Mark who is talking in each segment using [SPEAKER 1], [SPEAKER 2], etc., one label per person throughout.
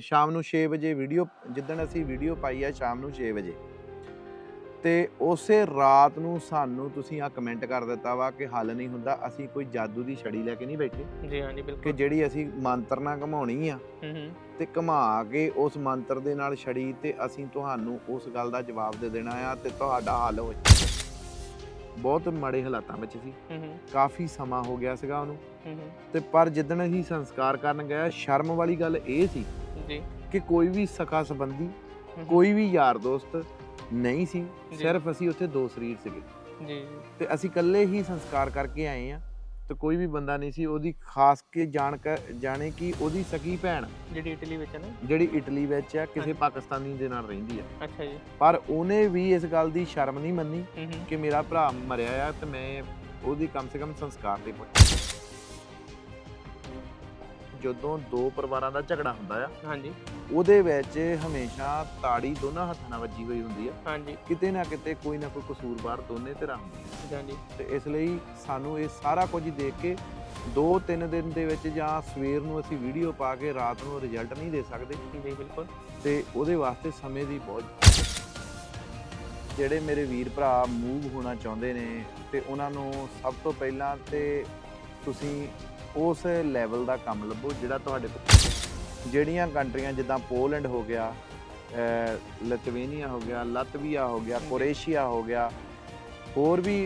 [SPEAKER 1] ਸ਼ਾਮ ਨੂੰ 6 ਵਜੇ ਵੀਡੀਓ ਜਿੱਦਣ ਅਸੀਂ ਵੀਡੀਓ ਪਾਈ ਆ ਸ਼ਾਮ ਨੂੰ 6 ਵਜੇ। ਤੇ ਉਸੇ ਰਾਤ ਨੂੰ ਸਾਨੂੰ ਤੁਸੀਂ ਆ ਕਮੈਂਟ ਕਰ ਦਿੱਤਾ ਵਾ ਕਿ ਹੱਲ ਨਹੀਂ ਹੁੰਦਾ ਅਸੀਂ ਕੋਈ ਜਾਦੂ ਦੀ ਛੜੀ ਲੈ ਕੇ ਨਹੀਂ ਬੈਠੇ।
[SPEAKER 2] ਜੀ ਹਾਂਜੀ
[SPEAKER 1] ਕਿ
[SPEAKER 2] ਬਿਲਕੁਲ।
[SPEAKER 1] ਜਿਹੜੀ ਅਸੀਂ ਮੰਤਰ ਨਾਲ ਘਮਾਉਣੀ ਆ
[SPEAKER 2] ਹੂੰ ਹੂੰ।
[SPEAKER 1] ਤੇ ਘਮਾ ਕੇ ਉਸ ਮੰਤਰ ਦੇ ਨਾਲ ਛੜੀ ਤੇ ਅਸੀਂ ਤੁਹਾਨੂੰ ਉਸ ਗੱਲ ਦਾ ਜਵਾਬ ਦੇ ਦੇਣਾ ਆ ਤੇ ਤੁਹਾਡਾ ਹੱਲ ਹੋ ਬਹੁਤ ਮਾੜੇ ਹਾਲਾਤਾਂ ਵਿੱਚ ਸੀ।
[SPEAKER 2] ਹੂੰ ਹੂੰ।
[SPEAKER 1] ਕਾਫੀ ਸਮਾਂ ਹੋ ਗਿਆ ਸੀਗਾ ਉਹਨੂੰ।
[SPEAKER 2] ਹੂੰ ਹੂੰ।
[SPEAKER 1] ਤੇ ਪਰ ਜਿੱਦਣ ਅਸੀਂ ਸੰਸਕਾਰ ਕਰਨ ਗਏ ਸ਼ਰਮ ਵਾਲੀ ਗੱਲ ਇਹ ਸੀ
[SPEAKER 2] ਜੀ।
[SPEAKER 1] ਕਿ ਕੋਈ ਵੀ ਸਖਾ ਸੰਬੰਧੀ
[SPEAKER 2] ਹੂੰ ਹੂੰ,
[SPEAKER 1] ਕੋਈ ਵੀ ਯਾਰ ਦੋਸਤ ਨਹੀਂ ਸੀ। ਸਿਰਫ ਅਸੀਂ ਉੱਥੇ ਦੋ ਸਰੀਰ ਸੀਗੇ।
[SPEAKER 2] ਜੀ।
[SPEAKER 1] ਤੇ ਅਸੀਂ ਇਕੱਲੇ ਹੀ ਸੰਸਕਾਰ ਕਰਕੇ ਆਏ ਆ ਤੇ ਕੋਈ ਵੀ ਬੰਦਾ ਨਹੀਂ ਸੀ ਉਹਦੀ ਖਾਸ ਕੇ ਜਾਣ ਕਰ ਜਾਣੇ ਕਿ ਉਹਦੀ ਸਕੀ ਭੈਣ
[SPEAKER 2] ਜਿਹੜੀ ਇਟਲੀ ਵਿੱਚ ਹੈ ਨਾ।
[SPEAKER 1] ਜਿਹੜੀ ਇਟਲੀ ਵਿੱਚ ਆ ਕਿਸੇ। ਪਾਕਿਸਤਾਨੀ ਦੇ ਨਾਲ ਰਹਿੰਦੀ ਆ
[SPEAKER 2] ਅੱਛਾ ਜੀ।
[SPEAKER 1] ਪਰ ਉਹਨੇ ਵੀ ਇਸ ਗੱਲ ਦੀ ਸ਼ਰਮ ਨਹੀਂ ਮੰਨੀ
[SPEAKER 2] ਹੂੰ ਹੂੰ
[SPEAKER 1] ਕਿ ਮੇਰਾ ਭਰਾ ਮਰਿਆ ਆ ਤੇ ਮੈਂ ਉਹਦੀ ਕਮ ਸੇ ਕਮ ਸੰਸਕਾਰ ਤੇ ਪਹੁੰਚਾਂ ਜਦੋਂ ਦੋ ਪਰਿਵਾਰਾਂ ਦਾ ਝਗੜਾ ਹੁੰਦਾ ਆ
[SPEAKER 2] ਹਾਂਜੀ।
[SPEAKER 1] ਉਹਦੇ ਵਿੱਚ ਹਮੇਸ਼ਾ ਤਾੜੀ ਦੋਨਾਂ ਹੱਥਾਂ ਨਾਲ ਵੱਜੀ ਹੋਈ ਹੁੰਦੀ ਆ।
[SPEAKER 2] ਹਾਂਜੀ।
[SPEAKER 1] ਕਿਤੇ ਨਾ ਕਿਤੇ ਕੋਈ ਨਾ ਕੋਈ ਕਸੂਰਵਾਰ ਦੋਨੇ ਧਿਰਾਂ ਹੁੰਦੀਆਂ
[SPEAKER 2] ਹਾਂਜੀ।
[SPEAKER 1] ਤੇ ਇਸ ਲਈ ਸਾਨੂੰ ਇਹ ਸਾਰਾ ਕੁਝ ਦੇਖ ਕੇ 2-3 ਦਿਨ ਦੇ ਵਿੱਚ ਜਾਂ ਸਵੇਰ ਨੂੰ ਅਸੀਂ ਵੀਡੀਓ ਪਾ ਕੇ ਰਾਤ ਨੂੰ ਰਿਜ਼ਲਟ ਨਹੀਂ ਦੇ ਸਕਦੇ।
[SPEAKER 2] ਜੀ ਬਿਲਕੁਲ।
[SPEAKER 1] ਤੇ ਉਹਦੇ ਵਾਸਤੇ ਸਮੇਂ ਦੀ ਬਹੁਤ ਜਿਹੜੇ ਮੇਰੇ ਵੀਰ ਭਰਾ ਮੂਵ ਹੋਣਾ ਚਾਹੁੰਦੇ ਨੇ ਤੇ ਉਹਨਾਂ ਨੂੰ ਸਭ ਤੋਂ ਪਹਿਲਾਂ ਤੇ ਤੁਸੀਂ ਉਸ ਲੈਵਲ ਦਾ ਕੰਮ ਲੱਭੋ ਜਿਹੜਾ ਤੁਹਾਡੇ ਕੋਲ ਜਿਹੜੀਆਂ ਕੰਟਰੀਆਂ ਜਿੱਦਾਂ ਪੋਲੈਂਡ ਹੋ ਗਿਆ ਲਿਥੁਏਨੀਆ ਹੋ ਗਿਆ ਲਤਵੀਆ ਹੋ ਗਿਆ। ਕੋਰੇਸ਼ੀਆ ਹੋ ਗਿਆ ਹੋਰ ਵੀ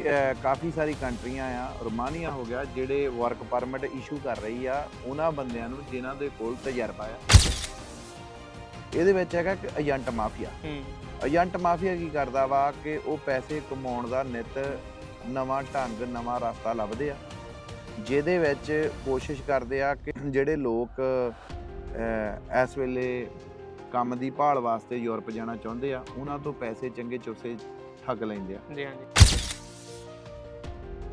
[SPEAKER 1] ਕਾਫੀ ਸਾਰੀ ਕੰਟਰੀਆਂ ਆ। ਰੋਮਾਨੀਆ ਹੋ ਗਿਆ ਜਿਹੜੇ ਵਰਕ ਪਰਮਿਟ ਇਸ਼ੂ ਕਰ ਰਹੀ ਆ ਉਹਨਾਂ ਬੰਦਿਆਂ ਨੂੰ ਜਿਨ੍ਹਾਂ ਦੇ ਕੋਲ ਤਜਰਬਾ ਆ। ਇਹਦੇ ਵਿੱਚ ਹੈਗਾ ਕਿ ਏਜੰਟ ਮਾਫੀਆ। ਏਜੰਟ ਮਾਫੀਆ ਕੀ ਕਰਦਾ ਵਾ ਕਿ ਉਹ ਪੈਸੇ ਕਮਾਉਣ ਦਾ ਨਿਤ ਨਵਾਂ ਢੰਗ ਨਵਾਂ ਰਸਤਾ ਲੱਭਦੇ ਆ। ਜਿਹਦੇ ਵਿੱਚ ਕੋਸ਼ਿਸ਼ ਕਰਦੇ ਆ ਕਿ ਜਿਹੜੇ ਲੋਕ ਇਸ ਵੇਲੇ ਕੰਮ ਦੀ ਭਾਲ ਵਾਸਤੇ ਯੂਰਪ ਜਾਣਾ ਚਾਹੁੰਦੇ ਆ ਉਹਨਾਂ ਤੋਂ ਪੈਸੇ ਚੰਗੇ ਚੁੱਸੇ ਠੱਗ ਲੈਂਦੇ ਆ।
[SPEAKER 2] ਜੀ ਹਾਂਜੀ।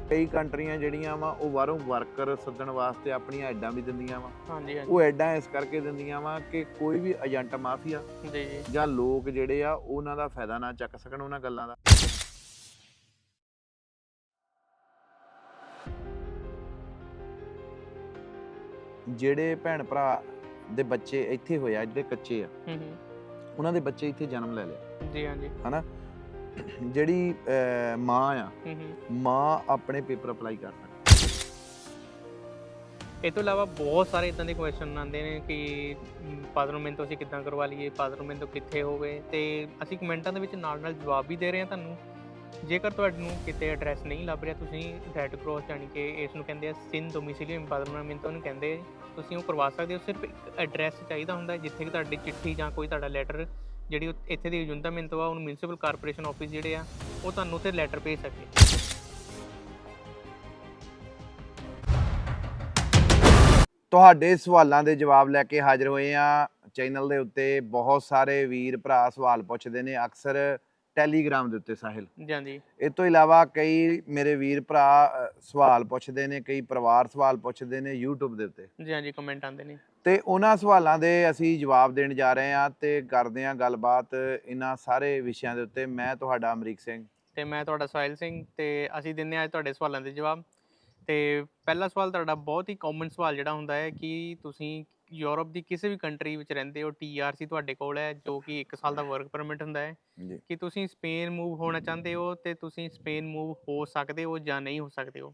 [SPEAKER 1] ਕਈ ਕੰਟਰੀਆਂ ਜਿਹੜੀਆਂ ਵਾ ਉਹ ਬਾਹਰੋਂ ਵਰਕਰ ਸੱਦਣ ਵਾਸਤੇ ਆਪਣੀਆਂ ਐਡਾਂ ਵੀ ਦਿੰਦੀਆਂ ਵਾ।
[SPEAKER 2] ਹਾਂਜੀ ਹਾਂਜੀ।
[SPEAKER 1] ਉਹ ਐਡਾਂ ਇਸ ਕਰਕੇ ਦਿੰਦੀਆਂ ਵਾ ਕਿ ਕੋਈ ਵੀ ਏਜੰਟ ਮਾਫੀਆ
[SPEAKER 2] ਜੀ। ਜਾਂ
[SPEAKER 1] ਲੋਕ ਜਿਹੜੇ ਆ ਉਹਨਾਂ ਦਾ ਫਾਇਦਾ ਨਾ ਚੱਕ ਸਕਣ ਉਹਨਾਂ ਗੱਲਾਂ ਦਾ। ਜਿਹੜੇ ਭੈਣ ਭਰਾ ਦੇ ਬੱਚੇ ਇੱਥੇ ਹੋਇਆ ਜਿਹੜੇ ਕੱਚੇ ਆ
[SPEAKER 2] ਹੂੰ ਹੂੰ।
[SPEAKER 1] ਉਹਨਾਂ ਦੇ ਬੱਚੇ ਇੱਥੇ ਜਨਮ ਲੈ ਲਿਆ।
[SPEAKER 2] ਜੀ ਹਾਂਜੀ
[SPEAKER 1] ਹਨਾ? ਜਿਹੜੀ ਅਹ, ਮਾਂ ਆ
[SPEAKER 2] ਹੂੰ ਹੂੰ।
[SPEAKER 1] ਮਾਂ ਆਪਣੇ ਪੇਪਰ ਅਪਲਾਈ ਕਰ ਸਕਦੀ।
[SPEAKER 2] ਇਹ ਤੋਂ ਇਲਾਵਾ ਬਹੁਤ ਸਾਰੇ ਇਦਾਂ ਦੇ ਕੁਐਸਚਨ ਆਉਂਦੇ ਨੇ ਕਿ ਪਾਦਰਮੈਂਟ ਤੋਂ ਅਸੀਂ ਕਿੱਦਾਂ ਕਰਵਾ ਲਈਏ ਪਾਦਰਮੈਂਟ ਤੋਂ ਕਿੱਥੇ ਹੋਵੇ ਤੇ ਅਸੀਂ ਕਮੈਂਟਾਂ ਦੇ ਵਿੱਚ ਨਾਲ ਨਾਲ ਜਵਾਬ ਵੀ ਦੇ ਰਹੇ ਹਾਂ ਤੁਹਾਨੂੰ। ਜੇਕਰ ਤੁਹਾਨੂੰ ਕਿਤੇ ਐਡਰੈਸ ਨਹੀਂ ਲੱਭ ਰਿਹਾ ਤੁਸੀਂ ਰੈੱਡ ਕ੍ਰਾਸ ਯਾਨੀ ਕਿ ਇਸ ਨੂੰ ਕਹਿੰਦੇ ਆ ਸਿਨ ਡੋਮਿਸਿਲੀਅਮ ਪਾਦਰਮੈਂਟ ਉਹਨੂੰ ਕਹਿੰਦੇ ਤੁਸੀਂ ਉਹ ਕਰਵਾ ਸਕਦੇ ਹੋ, ਸਿਰਫ ਇੱਕ ਐਡਰੈਸ ਚਾਹੀਦਾ ਹੁੰਦਾ ਜਿੱਥੇ ਕਿ ਤੁਹਾਡੀ ਚਿੱਠੀ ਜਾਂ ਕੋਈ ਤੁਹਾਡਾ ਲੈਟਰ ਜਿਹੜੀ ਇੱਥੇ ਦੀ ਅਜੁੰਟਾਮੈਂਟ ਆ, ਉਹਨੂੰ ਮਿਊਨਿਸਪਲ ਕਾਰਪੋਰੇਸ਼ਨ ਆਫਿਸ ਜਿਹੜੇ ਆ, ਉਹ ਤੁਹਾਨੂੰ ਉੱਥੇ ਲੈਟਰ ਭੇਜ ਸਕੇ।
[SPEAKER 1] ਤੁਹਾਡੇ ਸਵਾਲਾਂ ਦੇ ਜਵਾਬ ਲੈ ਕੇ ਹਾਜ਼ਰ ਹੋਏ ਆ ਚੈਨਲ ਦੇ ਉੱਤੇ ਬਹੁਤ ਸਾਰੇ ਵੀਰ ਭਰਾ ਸਵਾਲ ਪੁੱਛਦੇ ਨੇ। ਅਕਸਰ ਟੈਲੀਗ੍ਰਾਮ ਦੇ ਉੱਤੇ ਸਾਹਿਲ।
[SPEAKER 2] ਜੀ ਹਾਂਜੀ।
[SPEAKER 1] ਇਹ ਤੋਂ ਇਲਾਵਾ ਕਈ ਮੇਰੇ ਵੀਰ ਭਰਾ ਅ, ਸਵਾਲ ਪੁੱਛਦੇ ਨੇ ਕਈ ਪਰਿਵਾਰ ਸਵਾਲ ਪੁੱਛਦੇ ਨੇ YouTube ਦੇ ਉੱਤੇ।
[SPEAKER 2] ਜੀ ਹਾਂਜੀ ਕਮੈਂਟ ਆਉਂਦੇ ਨੇ।
[SPEAKER 1] ਤੇ ਉਹਨਾਂ ਸਵਾਲਾਂ ਦੇ ਅਸੀਂ ਜਵਾਬ ਦੇਣ ਜਾ ਰਹੇ ਹਾਂ ਤੇ ਕਰਦੇ ਹਾਂ ਗੱਲਬਾਤ ਇਹਨਾਂ ਸਾਰੇ ਵਿਸ਼ਿਆਂ ਦੇ ਉੱਤੇ। ਮੈਂ ਤੁਹਾਡਾ ਅਮਰੀਕ ਸਿੰਘ।
[SPEAKER 2] ਤੇ ਮੈਂ ਤੁਹਾਡਾ ਸਾਹਿਲ ਸਿੰਘ ਤੇ ਅਸੀਂ ਦਿੰਨੇ ਆ ਅੱਜ ਤੁਹਾਡੇ ਸਵਾਲਾਂ ਦੇ ਜਵਾਬ। ਤੇ ਪਹਿਲਾ ਸਵਾਲ ਤੁਹਾਡਾ ਬਹੁਤ ਹੀ ਕਾਮਨ ਸਵਾਲ ਜਿਹੜਾ ਹੁੰਦਾ ਹੈ ਕਿ ਤੁਸੀਂ ਯੂਰਪ ਦੀ ਕਿਸੇ ਵੀ ਕੰਟਰੀ ਵਿੱਚ ਰਹਿੰਦੇ ਹੋ ਟੀਆਰਸੀ ਤੁਹਾਡੇ ਕੋਲ ਹੈ ਜੋ ਕਿ 1 ਸਾਲ ਦਾ ਵਰਕ ਪਰਮਿਟ ਹੁੰਦਾ ਹੈ
[SPEAKER 1] ਜੀ।
[SPEAKER 2] ਕਿ ਤੁਸੀਂ ਸਪੇਨ ਮੂਵ ਹੋਣਾ ਚਾਹੁੰਦੇ ਹੋ ਤੇ ਤੁਸੀਂ ਸਪੇਨ ਮੂਵ ਹੋ ਸਕਦੇ ਹੋ ਜਾਂ ਨਹੀਂ ਹੋ ਸਕਦੇ ਹੋ?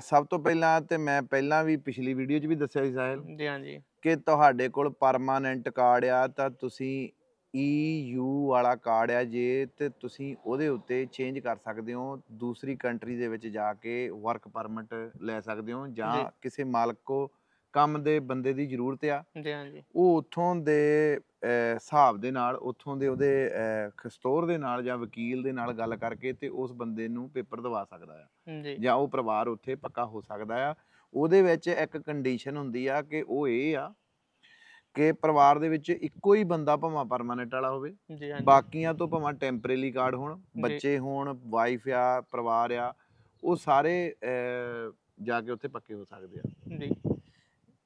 [SPEAKER 1] ਸਭ ਤੋਂ ਪਹਿਲਾਂ ਤੇ ਮੈਂ ਪਹਿਲਾਂ ਵੀ ਪਿਛਲੀ ਵੀਡੀਓ 'ਚ ਵੀ ਦੱਸਿਆ ਸੀ ਸਾਹਿਲ
[SPEAKER 2] ਜੀ ਹਾਂਜੀ
[SPEAKER 1] ਕਿ ਤੁਹਾਡੇ ਕੋਲ ਪਰਮਾਨੈਂਟ ਕਾਰਡ ਆ ਤਾਂ ਤੁਸੀਂ EU ਵਾਲਾ ਕਾਰਡ ਆ ਜੇ ਤੇ ਤੁਸੀਂ ਉਹਦੇ ਉੱਤੇ ਚੇਂਜ ਕਰ ਸਕਦੇ ਹੋ ਦੂਸਰੀ ਕੰਟਰੀ ਦੇ ਵਿੱਚ ਜਾ ਕੇ ਵਰਕ ਪਰਮਿਟ ਲੈ ਸਕਦੇ ਹੋ ਜੀ। ਕਿਸੇ ਮਾਲਕ ਕੋ ਕੰਮ ਦੇ ਬੰਦੇ ਦੀ ਜ਼ਰੂਰਤ ਆ।
[SPEAKER 2] ਜੀ ਹਾਂਜੀ
[SPEAKER 1] ਉਹ ਉੱਥੋਂ ਦੇ ਅਹ, ਹਿਸਾਬ ਦੇ ਨਾਲ ਉੱਥੋਂ ਦੇ ਉਹਦੇ ਅਹ, ਖਸਤੌਰ ਦੇ ਨਾਲ ਜਾਂ ਵਕੀਲ ਦੇ ਨਾਲ ਗੱਲ ਕਰਕੇ ਤੇ ਉਸ ਬੰਦੇ ਨੂੰ ਪੇਪਰ ਦਵਾ ਸਕਦਾ ਆ।
[SPEAKER 2] ਜੀ।
[SPEAKER 1] ਜਾਂ ਉਹ ਪਰਿਵਾਰ ਉੱਥੇ ਪੱਕਾ ਹੋ ਸਕਦਾ ਆ। ਉਹਦੇ ਵਿੱਚ ਇੱਕ ਕੰਡੀਸ਼ਨ ਹੁੰਦੀ ਆ ਕਿ ਉਹ ਇਹ ਆ ਕਿ ਪਰਿਵਾਰ ਦੇ ਵਿੱਚ ਇੱਕੋ ਹੀ ਬੰਦਾ ਭਾਵੇਂ ਪਰਮਾਨੈਂਟ ਵਾਲਾ ਹੋਵੇ।
[SPEAKER 2] ਜੀ ਹਾਂਜੀ
[SPEAKER 1] ਬਾਕੀਆਂ ਤੋਂ ਭਾਵੇਂ ਟੈਂਪਰੇਰੀ ਕਾਰਡ ਹੋਣ
[SPEAKER 2] ਜੀ।
[SPEAKER 1] ਬੱਚੇ ਹੋਣ ਵਾਈਫ ਆ ਪਰਿਵਾਰ ਆ ਉਹ ਸਾਰੇ ਅਹ, ਜਾ ਕੇ ਉੱਥੇ ਪੱਕੇ ਹੋ ਸਕਦੇ ਆ।
[SPEAKER 2] ਜੀ।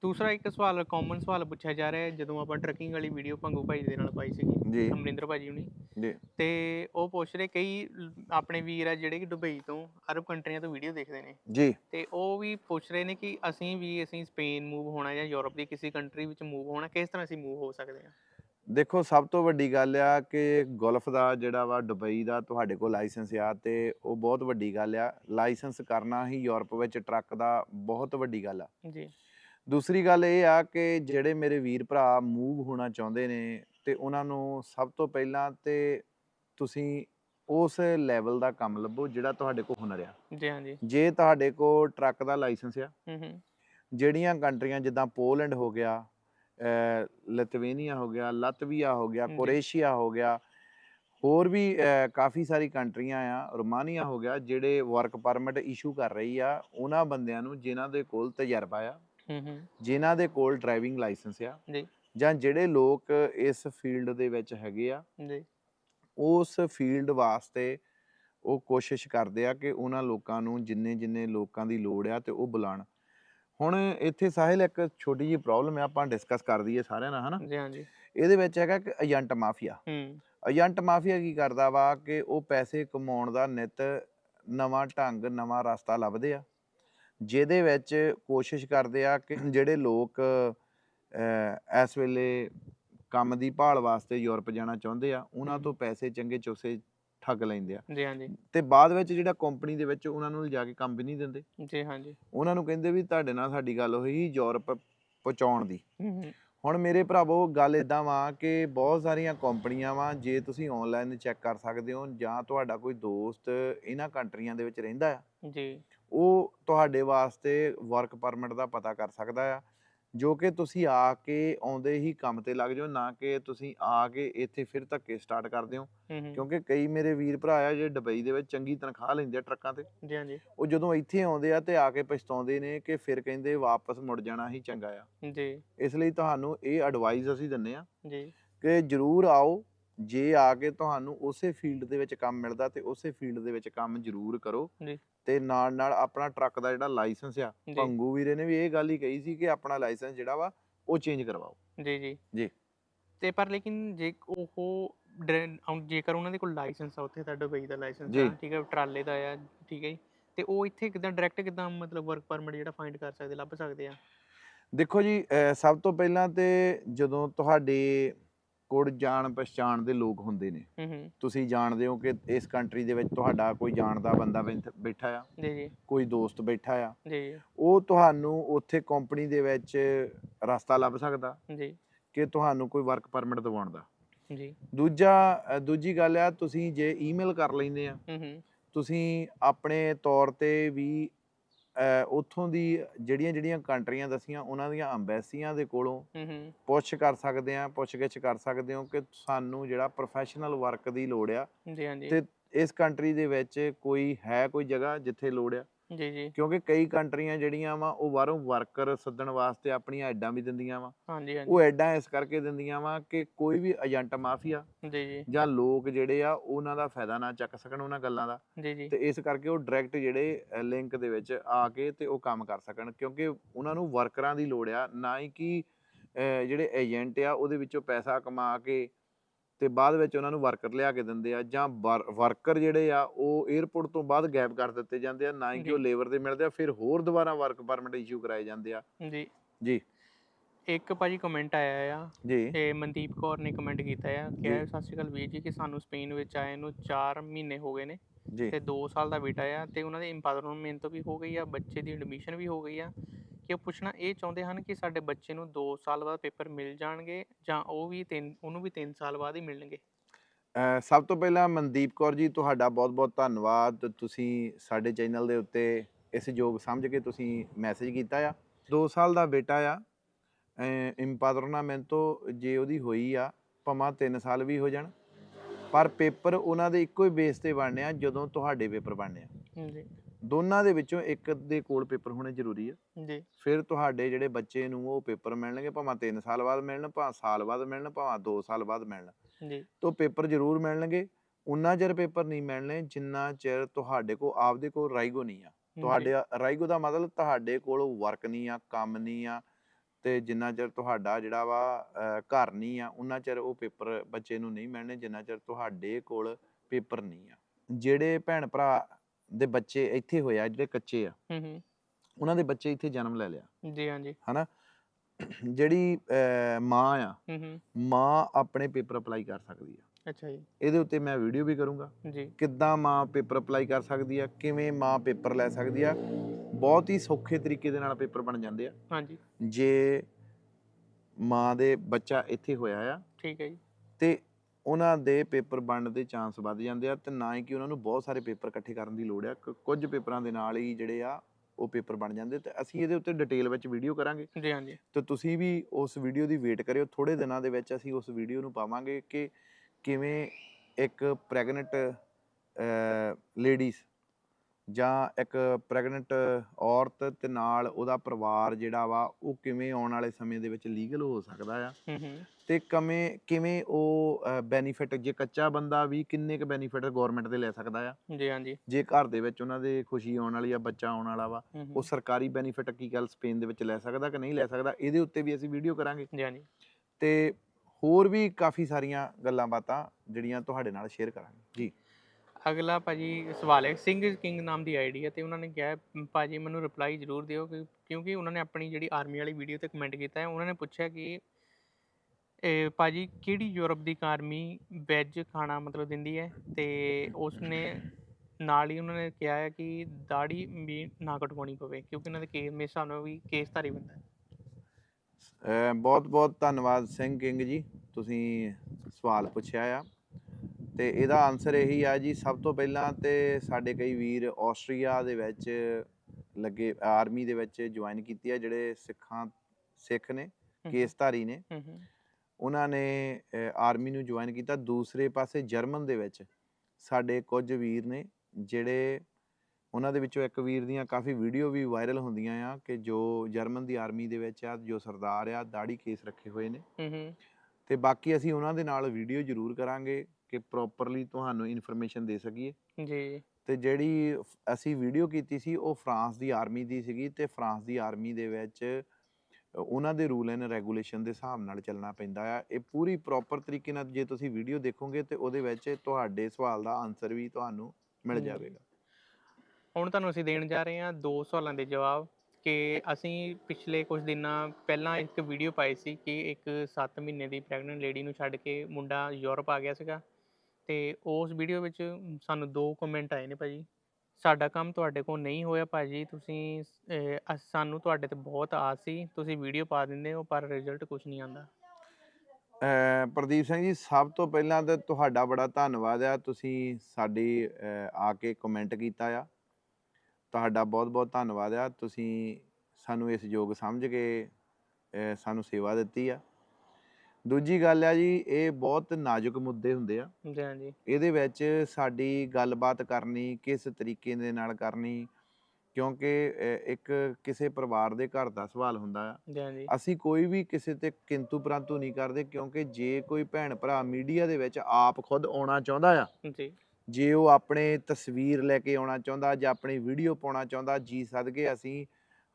[SPEAKER 2] ਦੂਸਰਾ ਇੱਕ ਸਵਾਲ ਕਾਮਨ ਸਵਾਲ ਪੁੱਛਿਆ ਜਾ ਰਿਹਾ ਹੈ ਜਦੋਂ ਆਪਾਂ ਟਰੱਕਿੰਗ ਵਾਲੀ ਵੀਡੀਓ ਭੰਗੂ ਭਾਈ ਦੇ ਨਾਲ ਪਾਈ ਸੀਗੀ ਅਮਰਿੰਦਰ ਭਾਜੀ ਹੁਣੀ।
[SPEAKER 1] ਜੀ।
[SPEAKER 2] ਤੇ ਉਹ ਪੁੱਛ ਰਹੇ ਕਈ ਆਪਣੇ ਵੀਰ ਆ ਜਿਹੜੇ ਕਿ ਦੁਬਈ ਤੋਂ ਅਰਬ ਕੰਟਰੀਆਂ ਤੋਂ ਵੀਡੀਓ ਦੇਖਦੇ ਨੇ।
[SPEAKER 1] ਜੀ।
[SPEAKER 2] ਤੇ ਉਹ ਵੀ ਪੁੱਛ ਰਹੇ ਨੇ ਕਿ ਅਸੀਂ ਵੀ ਅਸੀਂ ਸਪੇਨ ਮੂਵ ਹੋਣਾ ਜਾਂ ਯੂਰਪ ਦੀ ਕਿਸੇ ਕੰਟਰੀ ਵਿੱਚ ਮੂਵ ਹੋਣਾ ਕਿਸ ਤਰ੍ਹਾਂ ਅਸੀਂ ਮੂਵ ਹੋ ਸਕਦੇ ਹਾਂ?
[SPEAKER 1] ਦੇਖੋ ਸਭ ਤੋਂ ਵੱਡੀ ਗੱਲ ਆ ਕਿ ਗੋਲਫ ਦਾ ਜਿਹੜਾ ਵਾ ਦੁਬਈ ਦਾ ਤੁਹਾਡੇ ਕੋਲ ਲਾਇਸੈਂਸ ਆ ਤੇ ਉਹ ਬਹੁਤ ਵੱਡੀ ਗੱਲ ਆ। ਲਾਇਸੈਂਸ ਕਰਨਾ ਹੀ ਯੂਰਪ ਵਿੱਚ ਟਰੱਕ ਦਾ ਬਹੁਤ ਵੱਡੀ ਗੱਲ ਆ।
[SPEAKER 2] ਜੀ।
[SPEAKER 1] ਦੂਸਰੀ ਗੱਲ ਇਹ ਆ ਕਿ ਜਿਹੜੇ ਮੇਰੇ ਵੀਰ ਭਰਾ ਮੂਵ ਹੋਣਾ ਚਾਹੁੰਦੇ ਨੇ ਤੇ ਉਹਨਾਂ ਨੂੰ ਸਭ ਤੋਂ ਪਹਿਲਾਂ ਤੇ ਤੁਸੀਂ ਉਸ ਲੈਵਲ ਦਾ ਕੰਮ ਲੱਭੋ ਜਿਹੜਾ ਤੁਹਾਡੇ ਕੋਲ ਹੁਨਰ ਆ।
[SPEAKER 2] ਜੀ ਹਾਂਜੀ
[SPEAKER 1] ਜੇ। ਤੁਹਾਡੇ ਕੋਲ ਟਰੱਕ ਦਾ ਲਾਇਸੈਂਸ ਆ
[SPEAKER 2] ਹੂੰ ਹੂੰ।
[SPEAKER 1] ਜਿਹੜੀਆਂ ਕੰਟਰੀਆਂ ਜਿੱਦਾਂ ਪੋਲੈਂਡ ਹੋ ਗਿਆ ਲਿਥੁਏਨੀਆ ਹੋ ਗਿਆ ਲਤਵੀਆ ਹੋ ਗਿਆ। ਕੋਰੇਸ਼ੀਆ ਹੋ ਗਿਆ ਹੋਰ ਵੀ ਕਾਫੀ ਸਾਰੀ ਕੰਟਰੀਆਂ ਆ ਰੋਮਾਨੀਆ ਹੋ ਗਿਆ ਜਿਹੜੇ ਵਰਕ ਪਰਮਿਟ ਇਸ਼ੂ ਕਰ ਰਹੀ ਆ ਉਹਨਾਂ ਬੰਦਿਆਂ ਨੂੰ ਜਿਨ੍ਹਾਂ ਦੇ ਕੋਲ ਤਜਰਬਾ ਆ
[SPEAKER 2] ਹੂੰ ਹੂੰ।
[SPEAKER 1] ਜਿਨ੍ਹਾਂ ਦੇ ਕੋਲ ਡਰਾਈਵਿੰਗ ਲਾਇਸੈਂਸ ਆ
[SPEAKER 2] ਜੀ।
[SPEAKER 1] ਜਾਂ ਜਿਹੜੇ ਲੋਕ ਇਸ ਫੀਲਡ ਦੇ ਵਿੱਚ ਹੈਗੇ ਆ
[SPEAKER 2] ਜੀ।
[SPEAKER 1] ਉਸ ਫੀਲਡ ਵਾਸਤੇ ਉਹ ਕੋਸ਼ਿਸ਼ ਕਰਦੇ ਆ ਕਿ ਉਹਨਾਂ ਲੋਕਾਂ ਨੂੰ ਜਿੰਨੇ ਜਿੰਨੇ ਲੋਕਾਂ ਦੀ ਲੋੜ ਆ ਤੇ ਉਹ ਬੁਲਾਣ। ਹੁਣ ਇੱਥੇ ਸਾਹਿਲ ਇੱਕ ਛੋਟੀ ਜਿਹੀ ਪ੍ਰੋਬਲਮ ਹੈ ਆਪਾਂ ਡਿਸਕਸ ਕਰ ਦਈਏ ਸਾਰਿਆਂ ਨਾਲ ਹਨਾ?
[SPEAKER 2] ਜੀ ਹਾਂਜੀ।
[SPEAKER 1] ਇਹਦੇ ਵਿੱਚ ਹੈਗਾ ਕਿ ਏਜੰਟ ਮਾਫੀਆ।
[SPEAKER 2] ਹੂੰ।
[SPEAKER 1] ਏਜੰਟ ਮਾਫੀਆ ਕੀ ਕਰਦਾ ਵਾ ਕਿ ਉਹ ਪੈਸੇ ਕਮਾਉਣ ਦਾ ਨਿਤ ਨਵਾਂ ਢੰਗ ਨਵਾਂ ਰਸਤਾ ਲੱਭਦੇ ਆ। ਜਿਹਦੇ ਵਿੱਚ ਕੋਸ਼ਿਸ਼ ਕਰਦੇ ਆ ਕਿ ਜਿਹੜੇ ਲੋਕ ਅਹ, ਇਸ ਵੇਲੇ ਕੰਮ ਦੀ ਭਾਲ ਵਾਸਤੇ ਯੂਰਪ ਜਾਣਾ ਚਾਹੁੰਦੇ ਆ ਉਹਨਾਂ। ਤੋਂ ਪੈਸੇ ਚੰਗੇ ਚੋਸੇ ਠੱਗ ਲੈਂਦੇ ਆ।
[SPEAKER 2] ਜੀ ਹਾਂਜੀ।
[SPEAKER 1] ਤੇ ਬਾਅਦ ਵਿੱਚ ਜਿਹੜਾ ਕੰਪਨੀ ਦੇ ਵਿੱਚ ਉਹਨਾਂ ਨੂੰ ਲਿਜਾ ਕੇ ਕੰਮ ਵੀ ਨਹੀਂ ਦਿੰਦੇ।
[SPEAKER 2] ਜੀ ਹਾਂਜੀ।
[SPEAKER 1] ਉਹਨਾਂ ਨੂੰ ਕਹਿੰਦੇ ਵੀ ਤੁਹਾਡੇ ਨਾਲ ਸਾਡੀ ਗੱਲ ਹੋਈ ਯੂਰਪ ਪਹੁੰਚਾਉਣ ਦੀ।
[SPEAKER 2] ਹੂੰ ਹੂੰ।
[SPEAKER 1] ਹੁਣ ਮੇਰੇ ਭਰਾਵੋ ਗੱਲ ਇਦਾਂ ਵਾ ਕਿ ਬਹੁਤ ਸਾਰੀਆਂ ਕੰਪਨੀਆਂ ਵਾ ਜੇ ਤੁਸੀਂ ਆਨਲਾਈਨ ਚੈੱਕ ਕਰ ਸਕਦੇ ਹੋ ਜਾਂ ਤੁਹਾਡਾ ਕੋਈ ਦੋਸਤ ਇਹਨਾਂ ਕੰਟਰੀਆਂ ਦੇ ਵਿੱਚ ਰਹਿੰਦਾ ਆ
[SPEAKER 2] ਜੀ।
[SPEAKER 1] ਉਹ ਤੁਹਾਡੇ ਵਾਸਤੇ ਵਰਕ ਪਰਮਿਟ ਦਾ ਪਤਾ ਕਰ ਸਕਦਾ ਆ। ਜੋ ਕਿ ਤੁਸੀਂ ਆ ਕੇ ਆਉਂਦੇ ਹੀ ਕੰਮ ਤੇ ਲੱਗ ਜਾਓ ਨਾ ਕਿ ਤੁਸੀਂ ਆ ਕੇ ਇੱਥੇ ਫਿਰ ਧੱਕੇ ਸਟਾਰਟ ਕਰਦੇ ਹੋ। ਕਿਉਂਕਿ ਕਈ ਮੇਰੇ ਵੀਰ ਭਰਾ ਆ ਜਿਹੜੇ ਦੁਬਈ ਦੇ ਵਿੱਚ ਚੰਗੀ ਤਨਖਾਹ ਲੈਂਦੇ ਆ ਟਰੱਕਾਂ ਤੇ।
[SPEAKER 2] ਜੀ ਹਾਂਜੀ।
[SPEAKER 1] ਉਹ ਜਦੋਂ ਇੱਥੇ ਆਉਂਦੇ ਆ ਤੇ ਆ ਕੇ ਪਛਤਾਉਂਦੇ ਨੇ ਕਿ ਫਿਰ ਕਹਿੰਦੇ ਵਾਪਸ ਮੁੜ ਜਾਣਾ ਹੀ ਚੰਗਾ ਆ।
[SPEAKER 2] ਜੀ।
[SPEAKER 1] ਇਸ ਲਈ ਤੁਹਾਨੂੰ ਇਹ ਐਡਵਾਈਸ ਅਸੀਂ ਦਿੰਨੇ ਆ
[SPEAKER 2] ਜੀ।
[SPEAKER 1] ਕਿ ਜਰੂਰ ਆਓ ਜੇ ਆ ਕੇ ਤੁਹਾਨੂੰ ਉਸੇ ਫੀਲਡ ਦੇ ਵਿੱਚ ਕੰਮ ਮਿਲਦਾ ਤੇ ਉਸੇ ਫੀਲਡ ਦੇ ਵਿੱਚ ਕੰਮ ਜਰੂਰ ਕਰੋ
[SPEAKER 2] ਜੀ।
[SPEAKER 1] ਤੇ ਨਾਲ ਨਾਲ ਆਪਣਾ ਟਰੱਕ ਦਾ ਜਿਹੜਾ ਲਾਇਸੈਂਸ ਆ
[SPEAKER 2] ਜੀ
[SPEAKER 1] ਭੰਗੂ ਵੀਰੇ ਨੇ ਵੀ ਇਹ ਗੱਲ ਹੀ ਕਹੀ ਸੀ ਕਿ ਆਪਣਾ ਲਾਇਸੈਂਸ ਜਿਹੜਾ ਵਾ ਉਹ ਚੇਂਜ ਕਰਵਾਓ
[SPEAKER 2] ਜੀ ਜੀ
[SPEAKER 1] ਜੀ।
[SPEAKER 2] ਤੇ ਪਰ ਲੇਕਿਨ ਜੇ ਉਹ ਡਰ- ਹੁਣ ਜੇਕਰ ਉਹਨਾਂ ਦੇ ਕੋਲ ਲਾਇਸੈਂਸ ਆ ਉੱਥੇ ਤਾਂ ਦੁਬਈ ਦਾ ਲਾਇਸੈਂਸ
[SPEAKER 1] ਜੀ।
[SPEAKER 2] ਆ ਠੀਕ ਹੈ ਟਰਾਲੇ ਦਾ ਆ ਠੀਕ ਹੈ ਜੀ ਤੇ ਉਹ ਇੱਥੇ ਕਿਦਾਂ ਡਾਇਰੈਕਟ ਕਿਦਾਂ ਮਤਲਬ ਵਰਕ ਪਰਮਿਟ ਜਿਹੜਾ ਫਾਈਂਡ ਕਰ ਸਕਦੇ ਲੱਭ ਸਕਦੇ ਆ
[SPEAKER 1] ਦੇਖੋ ਜੀ ਅਹ ਸਭ ਤੋਂ ਪਹਿਲਾਂ ਤੇ ਜਦੋਂ ਤੁਹਾਡੇ ਕੋਲ ਜਾਣ ਪਛਾਣ ਦੇ ਲੋਕ ਹੁੰਦੇ ਨੇ।
[SPEAKER 2] ਹੂੰ
[SPEAKER 1] ਤੁਸੀਂ ਜਾਣਦੇ ਹੋ ਕਿ ਇਸ ਕੰਟਰੀ ਦੇ ਵਿੱਚ ਤੁਹਾਡਾ ਕੋਈ ਜਾਣਦਾ ਬੰਦਾ ਬੈਠ- ਬੈਠਾ ਆ।
[SPEAKER 2] ਜੀ ਜੀ।
[SPEAKER 1] ਕੋਈ ਦੋਸਤ ਬੈਠਾ ਆ।
[SPEAKER 2] ਜੀ
[SPEAKER 1] ਉਹ ਤੁਹਾਨੂੰ ਉੱਥੇ ਕੰਪਨੀ ਦੇ ਵਿੱਚ ਰਸਤਾ ਲੱਭ ਸਕਦਾ
[SPEAKER 2] ਜੀ।
[SPEAKER 1] ਕਿ ਤੁਹਾਨੂੰ ਕੋਈ ਵਰਕ ਪਰਮਿਟ ਦਿਵਾਉਣ ਦਾ।
[SPEAKER 2] ਜੀ।
[SPEAKER 1] ਦੂਜਾ ਅ, ਦੂਜੀ ਗੱਲ ਆ ਤੁਸੀਂ ਜੇ ਈਮੇਲ ਕਰ ਲੈਂਦੇ ਆ
[SPEAKER 2] ਹੂੰ ਹੂੰ।
[SPEAKER 1] ਤੁਸੀਂ ਆਪਣੇ ਤੌਰ ਤੇ ਵੀ ਅ, ਉੱਥੋਂ ਦੀ ਜਿਹੜੀਆਂ ਜਿਹੜੀਆਂ ਕੰਟਰੀਆਂ ਦਸੀਆਂ ਉਹਨਾਂ ਦੀਆਂ ਅੰਬੈਸੀਆਂ ਦੇ ਕੋਲੋਂ
[SPEAKER 2] ਹੂੰ ਹੂੰ।
[SPEAKER 1] ਪੁੱਛ ਕਰ ਸਕਦੇ ਆ ਪੁੱਛਗਿੱਛ ਕਰ ਸਕਦੇ ਹੋ ਕਿ ਸਾਨੂੰ ਜਿਹੜਾ ਪ੍ਰੋਫੈਸ਼ਨਲ ਵਰਕ ਦੀ ਲੋੜ ਆ
[SPEAKER 2] ਜੀ ਹਾਂਜੀ।
[SPEAKER 1] ਤੇ ਇਸ ਕੰਟਰੀ ਦੇ ਵਿੱਚ ਕੋਈ ਹੈ ਕੋਈ ਜਗ੍ਹਾ ਜਿੱਥੇ ਲੋੜ ਆ?
[SPEAKER 2] ਜੀ ਜੀ।
[SPEAKER 1] ਕਿਉਂਕਿ ਕਈ ਕੰਟਰੀਆਂ ਜਿਹੜੀਆਂ ਵਾ ਉਹ ਬਾਹਰੋਂ ਵਰਕਰ ਸੱਦਣ ਵਾਸਤੇ ਆਪਣੀਆਂ ਐਡਾਂ ਵੀ ਦਿੰਦੀਆਂ ਵਾ।
[SPEAKER 2] ਹਾਂਜੀ
[SPEAKER 1] ਉਹ ਐਡਾਂ ਇਸ ਕਰਕੇ ਦਿੰਦੀਆਂ ਵਾ ਕਿ ਕੋਈ ਵੀ ਏਜੰਟ ਮਾਫੀਆ
[SPEAKER 2] ਜੀ ਜੀ।
[SPEAKER 1] ਜਾਂ ਲੋਕ ਜਿਹੜੇ ਆ ਉਹਨਾਂ ਦਾ ਫਾਇਦਾ ਨਾ ਚੱਕ ਸਕਣ ਉਹਨਾਂ ਗੱਲਾਂ ਦਾ।
[SPEAKER 2] ਜੀ ਜੀ।
[SPEAKER 1] ਤੇ ਇਸ ਕਰਕੇ ਉਹ ਡਾਇਰੈਕਟ ਜਿਹੜੇ ਲਿੰਕ ਦੇ ਵਿੱਚ ਆ ਕੇ ਤੇ ਉਹ ਕੰਮ ਕਰ ਸਕਣ ਕਿਉਂਕਿ ਉਹਨਾਂ ਨੂੰ ਵਰਕਰਾਂ ਦੀ ਲੋੜ ਆ ਨਾ ਹੀ ਕਿ ਜਿਹੜੇ ਏਜੰਟ ਆ ਉਹਦੇ ਵਿੱਚੋਂ ਪੈਸਾ ਕਮਾ ਕੇ ਤੇ ਬਾਅਦ ਵਿੱਚ ਉਹਨਾਂ ਨੂੰ ਵਰਕਰ ਲਿਆ ਕੇ ਦਿੰਦੇ ਆ ਜਾਂ ਵਰਕਰ ਜਿਹੜੇ ਆ ਉਹ 에ਅਰਪੋਰਟ ਤੋਂ ਬਾਅਦ ਗਾਇਬ ਕਰ ਦਿੱਤੇ ਜਾਂਦੇ ਆ ਨਾ ਕਿ ਉਹ। ਲੇਬਰ ਦੇ ਮਿਲਦੇ ਆ ਫਿਰ ਹੋਰ ਦੁਬਾਰਾ ਵਰਕ ਪਰਮਿਟ ਇਸ਼ੂ ਕਰਾਏ ਜਾਂਦੇ ਆ।
[SPEAKER 2] ਜੀ।
[SPEAKER 1] ਜੀ।
[SPEAKER 2] ਇੱਕ ਭਾਜੀ ਕਮੈਂਟ ਆਇਆ ਆ
[SPEAKER 1] ਜੀ।
[SPEAKER 2] ਤੇ ਮਨਦੀਪ ਕੌਰ ਨੇ ਕਮੈਂਟ ਕੀਤਾ ਆ
[SPEAKER 1] ਜੀ।
[SPEAKER 2] ਸਤਿ ਸ਼੍ਰੀ ਅਕਾਲ ਵੀਰ ਜੀ ਕਿ ਸਾਨੂੰ ਸਪੇਨ ਵਿੱਚ ਆਏ ਨੂੰ 4 ਮਹੀਨੇ ਹੋ ਗਏ ਨੇ ਤੇ 2 ਸਾਲ ਦਾ ਬੇਟਾ ਆ ਤੇ ਉਹਨਾਂ ਦੇ ਇੰਪਾਰਟਮੈਂਟ ਵੀ ਹੋ ਗਈ ਆ ਬੱਚੇ ਦੀ ਐਡਮਿਸ਼ਨ ਵੀ ਹੋ ਗਈ ਆ ਕਿ ਉਹ ਪੁੱਛਣਾ ਇਹ ਚਾਹੁੰਦੇ ਹਨ ਕਿ ਸਾਡੇ ਬੱਚੇ ਨੂੰ 2 ਸਾਲ ਬਾਅਦ ਪੇਪਰ ਮਿਲ ਜਾਣਗੇ ਜਾਂ ਉਹ ਵੀ ਤਿੰਨ ਉਹਨੂੰ ਵੀ 3 ਸਾਲ ਬਾਅਦ ਹੀ ਮਿਲਣਗੇ?
[SPEAKER 1] ਸਭ ਤੋਂ ਪਹਿਲਾਂ ਮਨਦੀਪ ਕੌਰ ਜੀ ਤੁਹਾਡਾ ਬਹੁਤ-ਬਹੁਤ ਧੰਨਵਾਦ। ਤੁਸੀਂ ਸਾਡੇ ਚੈਨਲ ਦੇ ਉੱਤੇ ਇਸ ਯੋਗ ਸਮਝ ਕੇ ਤੁਸੀਂ ਮੈਸੇਜ ਕੀਤਾ ਆ। 2 ਸਾਲ ਦਾ ਬੇਟਾ ਆ। ਇੰਪਾਦਰਨਾਮੈਂਟੋ ਜੇ ਉਹਦੀ ਹੋਈ ਆ ਭਾਵੇਂ 3 ਸਾਲ ਵੀ ਹੋ ਜਾਣ। ਪਰ ਪੇਪਰ ਉਹਨਾਂ ਦੇ ਇੱਕੋ ਹੀ ਬੇਸ ਤੇ ਬਣਨੇ ਆ ਜਦੋਂ ਤੁਹਾਡੇ ਪੇਪਰ ਬਣਨੇ ਆ।
[SPEAKER 2] ਜੀ
[SPEAKER 1] ਦੋਨਾਂ ਦੇ ਵਿੱਚੋਂ ਇੱਕ ਦੇ ਕੋਲ ਪੇਪਰ ਹੋਣੇ ਜ਼ਰੂਰੀ ਆ।
[SPEAKER 2] ਜੀ।
[SPEAKER 1] ਫਿਰ ਤੁਹਾਡੇ ਜਿਹੜੇ ਬੱਚੇ ਨੂੰ ਉਹ ਪੇਪਰ ਮਿਲਣਗੇ ਭਾਵੇਂ 3 ਸਾਲ ਬਾਅਦ ਮਿਲਣ ਭਾਵੇਂ ਸਾਲ ਬਾਅਦ ਮਿਲਣ ਭਾਵੇਂ 2 ਸਾਲ ਬਾਅਦ ਮਿਲਣ।
[SPEAKER 2] ਜੀ।
[SPEAKER 1] ਤੋਂ ਪੇਪਰ ਜ਼ਰੂਰ ਮਿਲਣਗੇ। ਉਨਾ ਚਿਰ ਪੇਪਰ ਨਹੀਂ ਮਿਲਣੇ ਜਿੰਨਾ ਚਿਰ ਤੁਹਾਡੇ ਕੋਲ ਆਪਦੇ ਕੋਲ ਰਾਈਗੋ ਨਹੀਂ ਆ। ਤੁਹਾਡੇ ਰਾਈਗੋ ਦਾ ਮਤਲਬ ਤੁਹਾਡੇ ਕੋਲ ਵਰਕ ਨਹੀਂ ਆ ਕੰਮ ਨਹੀਂ ਆ ਤੇ ਜਿੰਨਾ ਚਿਰ ਤੁਹਾਡਾ ਜਿਹੜਾ ਵਾ ਘਰ ਨਹੀਂ ਆ ਉਹਨਾਂ ਚਿਰ ਉਹ ਪੇਪਰ ਬੱਚੇ ਨੂੰ ਨਹੀਂ ਮਿਲਣੇ ਜਿੰਨਾ ਚਿਰ ਤੁਹਾਡੇ ਕੋਲ ਪੇਪਰ ਨਹੀਂ ਆ। ਜਿਹੜੇ ਭੈਣ ਭਰਾ ਦੇ ਬੱਚੇ ਇੱਥੇ ਹੋਏ ਆ ਜਿਹੜੇ ਕੱਚੇ ਆ।
[SPEAKER 2] ਹੂੰ ਹੂੰ।
[SPEAKER 1] ਉਹਨਾਂ ਦੇ ਬੱਚੇ ਇੱਥੇ ਜਨਮ ਲੈ ਲਿਆ।
[SPEAKER 2] ਜੀ ਹਾਂਜੀ
[SPEAKER 1] ਹਨਾ? ਜਿਹੜੀ ਅਹ, ਮਾਂ ਆ
[SPEAKER 2] ਹੂੰ ਹੂੰ।
[SPEAKER 1] ਮਾਂ ਆਪਣੇ ਪੇਪਰ ਅਪਲਾਈ ਕਰ ਸਕਦੀ ਆ।
[SPEAKER 2] ਅੱਛਾ ਜੀ।
[SPEAKER 1] ਇਹਦੇ ਉੱਤੇ ਮੈਂ ਵੀਡੀਓ ਵੀ ਕਰੂੰਗਾ।
[SPEAKER 2] ਜੀ।
[SPEAKER 1] ਕਿੱਦਾਂ ਮਾਂ ਪੇਪਰ ਅਪਲਾਈ ਕਰ ਸਕਦੀ ਆ ਕਿਵੇਂ ਮਾਂ ਪੇਪਰ ਲੈ ਸਕਦੀ ਆ। ਬਹੁਤ ਹੀ ਸੌਖੇ ਤਰੀਕੇ ਦੇ ਨਾਲ ਪੇਪਰ ਬਣ ਜਾਂਦੇ ਆ।
[SPEAKER 2] ਹਾਂਜੀ
[SPEAKER 1] ਜੇ ਮਾਂ ਦੇ ਬੱਚਾ ਇੱਥੇ ਹੋਇਆ ਆ
[SPEAKER 2] ਠੀਕ ਹੈ ਜੀ।
[SPEAKER 1] ਤੇ ਉਹਨਾਂ ਦੇ ਪੇਪਰ ਬਣਨ ਦੇ ਚਾਂਸ ਵੱਧ ਜਾਂਦੇ ਆ ਤੇ ਨਾ ਹੀ ਕਿ ਉਹਨਾਂ ਨੂੰ ਬਹੁਤ ਸਾਰੇ ਪੇਪਰ ਇਕੱਠੇ ਕਰਨ ਦੀ ਲੋੜ ਆ। ਕੁ- ਕੁਝ ਪੇਪਰਾਂ ਦੇ ਨਾਲ ਹੀ ਜਿਹੜੇ ਆ ਉਹ ਪੇਪਰ ਬਣ ਜਾਂਦੇ ਤੇ ਅਸੀਂ ਇਹਦੇ ਉੱਤੇ ਡਿਟੇਲ ਵਿੱਚ ਵੀਡੀਓ ਕਰਾਂਗੇ।
[SPEAKER 2] ਜੀ ਹਾਂਜੀ।
[SPEAKER 1] ਤੇ ਤੁਸੀਂ ਵੀ ਉਸ ਵੀਡੀਓ ਦੀ ਵੇਟ ਕਰਿਓ। ਥੋੜੇ ਦਿਨਾਂ ਦੇ ਵਿੱਚ ਅਸੀਂ ਉਸ ਵੀਡੀਓ ਨੂੰ ਪਾਵਾਂਗੇ ਕਿ ਕਿਵੇਂ ਇੱਕ ਪ੍ਰੈਗਨੈਂਟ ਲੇਡੀਜ਼ ਜਾਂ ਇੱਕ ਪ੍ਰੈਗਨੈਂਟ ਔਰਤ ਤੇ ਨਾਲ ਉਹਦਾ ਪਰਿਵਾਰ ਜਿਹੜਾ ਵਾ ਉਹ ਕਿਵੇਂ ਆਉਣ ਵਾਲੇ ਸਮੇਂ ਦੇ ਵਿੱਚ ਲੀਗਲ ਹੋ ਸਕਦਾ ਆ।
[SPEAKER 2] ਹੂੰ ਹੂੰ।
[SPEAKER 1] ਤੇ ਕਿਵੇਂ ਕਿਵੇਂ ਉਹ ਬੈਨੀਫਿਟ ਜੇ ਕੱਚਾ ਬੰਦਾ ਵੀ ਕਿੰਨੇ ਕੁ ਬੈਨੀਫਿਟ ਗਵਰਨਮੈਂਟ ਦੇ ਲੈ ਸਕਦਾ ਆ?
[SPEAKER 2] ਜੀ ਹਾਂਜੀ।
[SPEAKER 1] ਜੇ ਘਰ ਦੇ ਵਿੱਚ ਉਹਨਾਂ ਦੇ ਖੁਸ਼ੀ ਆਉਣ ਵਾਲੀ ਆ ਬੱਚਾ ਆਉਣ ਵਾਲਾ ਵਾ ਉਹ ਸਰਕਾਰੀ ਬੈਨੀਫਿਟ ਕੀ ਗੱਲ ਸਪੇਨ ਦੇ ਵਿੱਚ ਲੈ ਸਕਦਾ ਕਿ ਨਹੀਂ ਲੈ ਸਕਦਾ? ਇਹਦੇ ਉੱਤੇ ਵੀ ਅਸੀਂ ਵੀਡੀਓ ਕਰਾਂਗੇ।
[SPEAKER 2] ਜੀ ਹਾਂਜੀ।
[SPEAKER 1] ਤੇ ਹੋਰ ਵੀ ਕਾਫੀ ਸਾਰੀਆਂ ਗੱਲਾਂ ਬਾਤਾਂ ਜਿਹੜੀਆਂ ਤੁਹਾਡੇ ਨਾਲ ਸ਼ੇਅਰ ਕਰਾਂਗੇ। ਜੀ।
[SPEAKER 2] ਅਗਲਾ ਭਾਜੀ ਸਵਾਲ ਹੈ ਸਿੰਘ ਕਿੰਗ ਨਾਮ ਦੀ ਆਈਡੀ ਹੈ ਤੇ ਉਹਨਾਂ ਨੇ ਕਿਹਾ ਹੈ, "ਮ, ਭਾਜੀ ਮੈਨੂੰ ਰਿਪਲਾਈ ਜ਼ਰੂਰ ਦਿਓ ਕਿਉਂਕਿ ਉਹਨਾਂ ਨੇ ਆਪਣੀ ਜਿਹੜੀ ਆਰਮੀ ਵਾਲੀ ਵੀਡੀਓ ਤੇ ਕਮੈਂਟ ਕੀਤਾ ਹੈ ਉਹਨਾਂ ਨੇ ਪੁੱਛਿਆ ਕਿ ਇਹ ਭਾਜੀ ਕਿਹੜੀ ਯੂਰਪ ਦੀ ਆਰਮੀ ਵੈਜ ਖਾਣਾ ਮਤਲਬ ਦਿੰਦੀ ਹੈ? ਤੇ ਉਸਨੇ ਨਾਲ ਹੀ ਉਹਨਾਂ ਨੇ ਕਿਹਾ ਹੈ ਕਿ ਦਾੜੀ ਵੀ ਨਾ ਕਟਵਾਉਣੀ ਪਵੇ ਕਿਉਂਕਿ ਉਹਨਾਂ ਦੇ ਕੇਸ ਮੇਰੇ ਹਿਸਾਬ ਨਾਲ ਵੀ ਕੇਸ ਧਾਰੀ ਬੰਦਾ ਹੈ।
[SPEAKER 1] ਬਹੁਤ ਬਹੁਤ ਧੰਨਵਾਦ ਸਿੰਘ ਕਿੰਗ ਜੀ ਤੁਸੀਂ ਸਵਾਲ ਪੁੱਛਿਆ ਆ। ਤੇ ਇਹਦਾ ਆਨਸਰ ਇਹੀ ਆ ਜੀ ਸਭ ਤੋਂ ਪਹਿਲਾਂ ਤੇ ਸਾਡੇ ਕਈ ਵੀਰ ਆਸਟਰੀਆ ਦੇ ਵਿੱਚ ਲੱਗੇ ਆਰਮੀ ਦੇ ਵਿੱਚ ਜੁਆਇਨ ਕੀਤੀ ਆ ਜਿਹੜੇ ਸਿੱਖਾਂ ਸਿੱਖ ਨੇ ਕੇਸਧਾਰੀ ਨੇ।
[SPEAKER 2] ਹੂੰ ਹੂੰ।
[SPEAKER 1] ਉਹਨਾਂ ਨੇ ਆਰਮੀ ਨੂੰ ਜੁਆਇਨ ਕੀਤਾ ਦੂਸਰੇ ਪਾਸੇ ਜਰਮਨ ਦੇ ਵਿੱਚ। ਸਾਡੇ ਕੁਝ ਵੀਰ ਨੇ ਜਿਹੜੇ ਉਹਨਾਂ ਦੇ ਵਿੱਚੋਂ ਇੱਕ ਵੀਰ ਦੀਆਂ ਕਾਫੀ ਵੀਡੀਓ ਵੀ ਵਾਇਰਲ ਹੁੰਦੀਆਂ ਆ ਕਿ ਜੋ ਜਰਮਨ ਦੀ ਆਰਮੀ ਦੇ ਵਿੱਚ ਆ ਜੋ ਸਰਦਾਰ ਆ ਦਾੜੀ ਕੇਸ ਰੱਖੇ ਹੋਏ ਨੇ।
[SPEAKER 2] ਹੂੰ
[SPEAKER 1] ਤੇ ਬਾਕੀ ਅਸੀਂ ਉਹਨਾਂ ਦੇ ਨਾਲ ਵੀਡੀਓ ਜ਼ਰੂਰ ਕਰਾਂਗੇ ਕਿ ਪ੍ਰੋਪਰਲੀ ਤੁਹਾਨੂੰ ਇਨਫੋਰਮੇਸ਼ਨ ਦੇ ਸਕੀਏ।
[SPEAKER 2] ਜੀ।
[SPEAKER 1] ਤੇ ਜਿਹੜੀ ਅਸੀਂ ਵੀਡੀਓ ਕੀਤੀ ਸੀ ਉਹ ਫਰਾਂਸ ਦੀ ਆਰਮੀ ਦੀ ਸੀਗੀ ਤੇ ਫਰਾਂਸ ਦੀ ਆਰਮੀ ਦੇ ਵਿੱਚ ਉਹਨਾਂ ਦੇ ਰੂਲ ਐਂਡ ਰੈਗੂਲੇਸ਼ਨ ਦੇ ਹਿਸਾਬ ਨਾਲ ਚੱਲਣਾ ਪੈਂਦਾ ਆ। ਇਹ ਪੂਰੀ ਪ੍ਰੋਪਰ ਤਰੀਕੇ ਨਾਲ ਜੇ ਤੁਸੀਂ ਵੀਡੀਓ ਦੇਖੋਗੇ ਤੇ ਉਹਦੇ ਵਿੱਚ ਤੁਹਾਡੇ ਸਵਾਲ ਦਾ ਆਨਸਰ ਵੀ ਤੁਹਾਨੂੰ ਮਿਲ। ਜਾਵੇਗਾ।
[SPEAKER 2] ਹੁਣ ਤੁਹਾਨੂੰ ਅਸੀਂ ਦੇਣ ਜਾ ਰਹੇ ਹਾਂ ਦੋ ਸਵਾਲਾਂ ਦੇ ਜਵਾਬ ਕਿ ਅਸੀਂ ਪਿਛਲੇ ਕੁਝ ਦਿਨਾਂ ਪਹਿਲਾਂ ਇੱਕ ਵੀਡੀਓ ਪਾਈ ਸੀ ਕਿ ਇੱਕ 7 ਮਹੀਨੇ ਦੀ ਪ੍ਰੈਗਨੈਂਟ ਲੇਡੀ ਨੂੰ ਛੱਡ ਕੇ ਮੁੰਡਾ ਯੂਰਪ ਆ ਗਿਆ ਸੀਗਾ। ਤੇ ਉਸ ਵੀਡੀਓ ਵਿੱਚ ਸਾਨੂੰ ਦੋ ਕਮੈਂਟ ਆਏ ਨੇ ਭਾਜੀ। ਸਾਡਾ ਕੰਮ ਤੁਹਾਡੇ ਕੋਲ ਨਹੀਂ ਹੋਇਆ ਭਾਜੀ ਤੁਸੀਂ ਅਹ, ਅਸ- ਸਾਨੂੰ ਤੁਹਾਡੇ ਤੇ ਬਹੁਤ ਆਸ ਸੀ ਤੁਸੀਂ ਵੀਡੀਓ ਪਾ ਦਿੰਦੇ ਹੋ ਪਰ ਰਿਜ਼ਲਟ ਕੁਝ ਨਹੀਂ ਆਉਂਦਾ।
[SPEAKER 1] ਅ, ਪ੍ਰਦੀਪ ਸਿੰਘ ਜੀ ਸਭ ਤੋਂ ਪਹਿਲਾਂ ਤਾਂ ਤੁਹਾਡਾ ਬੜਾ ਧੰਨਵਾਦ ਆ ਤੁਸੀਂ ਸਾਡੀ ਅ, ਆ ਕੇ ਕਮੈਂਟ ਕੀਤਾ ਆ। ਤੁਹਾਡਾ ਬਹੁਤ-ਬਹੁਤ ਧੰਨਵਾਦ ਆ ਤੁਸੀਂ ਸਾਨੂੰ ਇਸ ਯੋਗ ਸਮਝ ਕੇ ਅ, ਸਾਨੂੰ ਸੇਵਾ ਦਿੱਤੀ ਆ। ਦੂਜੀ ਗੱਲ ਆ ਜੀ ਇਹ ਬਹੁਤ ਨਾਜ਼ੁਕ ਮੁੱਦੇ ਹੁੰਦੇ ਆ।
[SPEAKER 2] ਜੀ ਹਾਂਜੀ
[SPEAKER 1] ਇਹਦੇ ਵਿੱਚ ਸਾਡੀ ਗੱਲਬਾਤ ਕਰਨੀ ਕਿਸ ਤਰੀਕੇ ਦੇ ਨਾਲ ਕਰਨੀ ਕਿਉਂਕਿ ਇੱਕ ਕਿਸੇ ਪਰਿਵਾਰ ਦੇ ਘਰ ਦਾ ਸਵਾਲ ਹੁੰਦਾ ਆ।
[SPEAKER 2] ਜੀ ਹਾਂਜੀ
[SPEAKER 1] ਅਸੀਂ ਕੋਈ ਵੀ ਕਿਸੇ ਤੇ ਕਿੰਤੂ ਪ੍ਰੰਤੂ ਨਹੀਂ ਕਰਦੇ ਕਿਉਂਕਿ ਜੇ ਕੋਈ ਭੈਣ ਭਰਾ ਮੀਡੀਆ ਦੇ ਵਿੱਚ ਆਪ ਖੁਦ ਆਉਣਾ ਚਾਹੁੰਦਾ ਆ
[SPEAKER 2] ਜੀ।
[SPEAKER 1] ਜੇ ਉਹ ਆਪਣੇ ਤਸਵੀਰ ਲੈ ਕੇ ਆਉਣਾ ਚਾਹੁੰਦਾ ਜਾਂ ਆਪਣੀ ਵੀਡੀਓ ਪਾਉਣਾ ਚਾਹੁੰਦਾ ਜੀ ਸਦਕੇ ਅਸੀਂ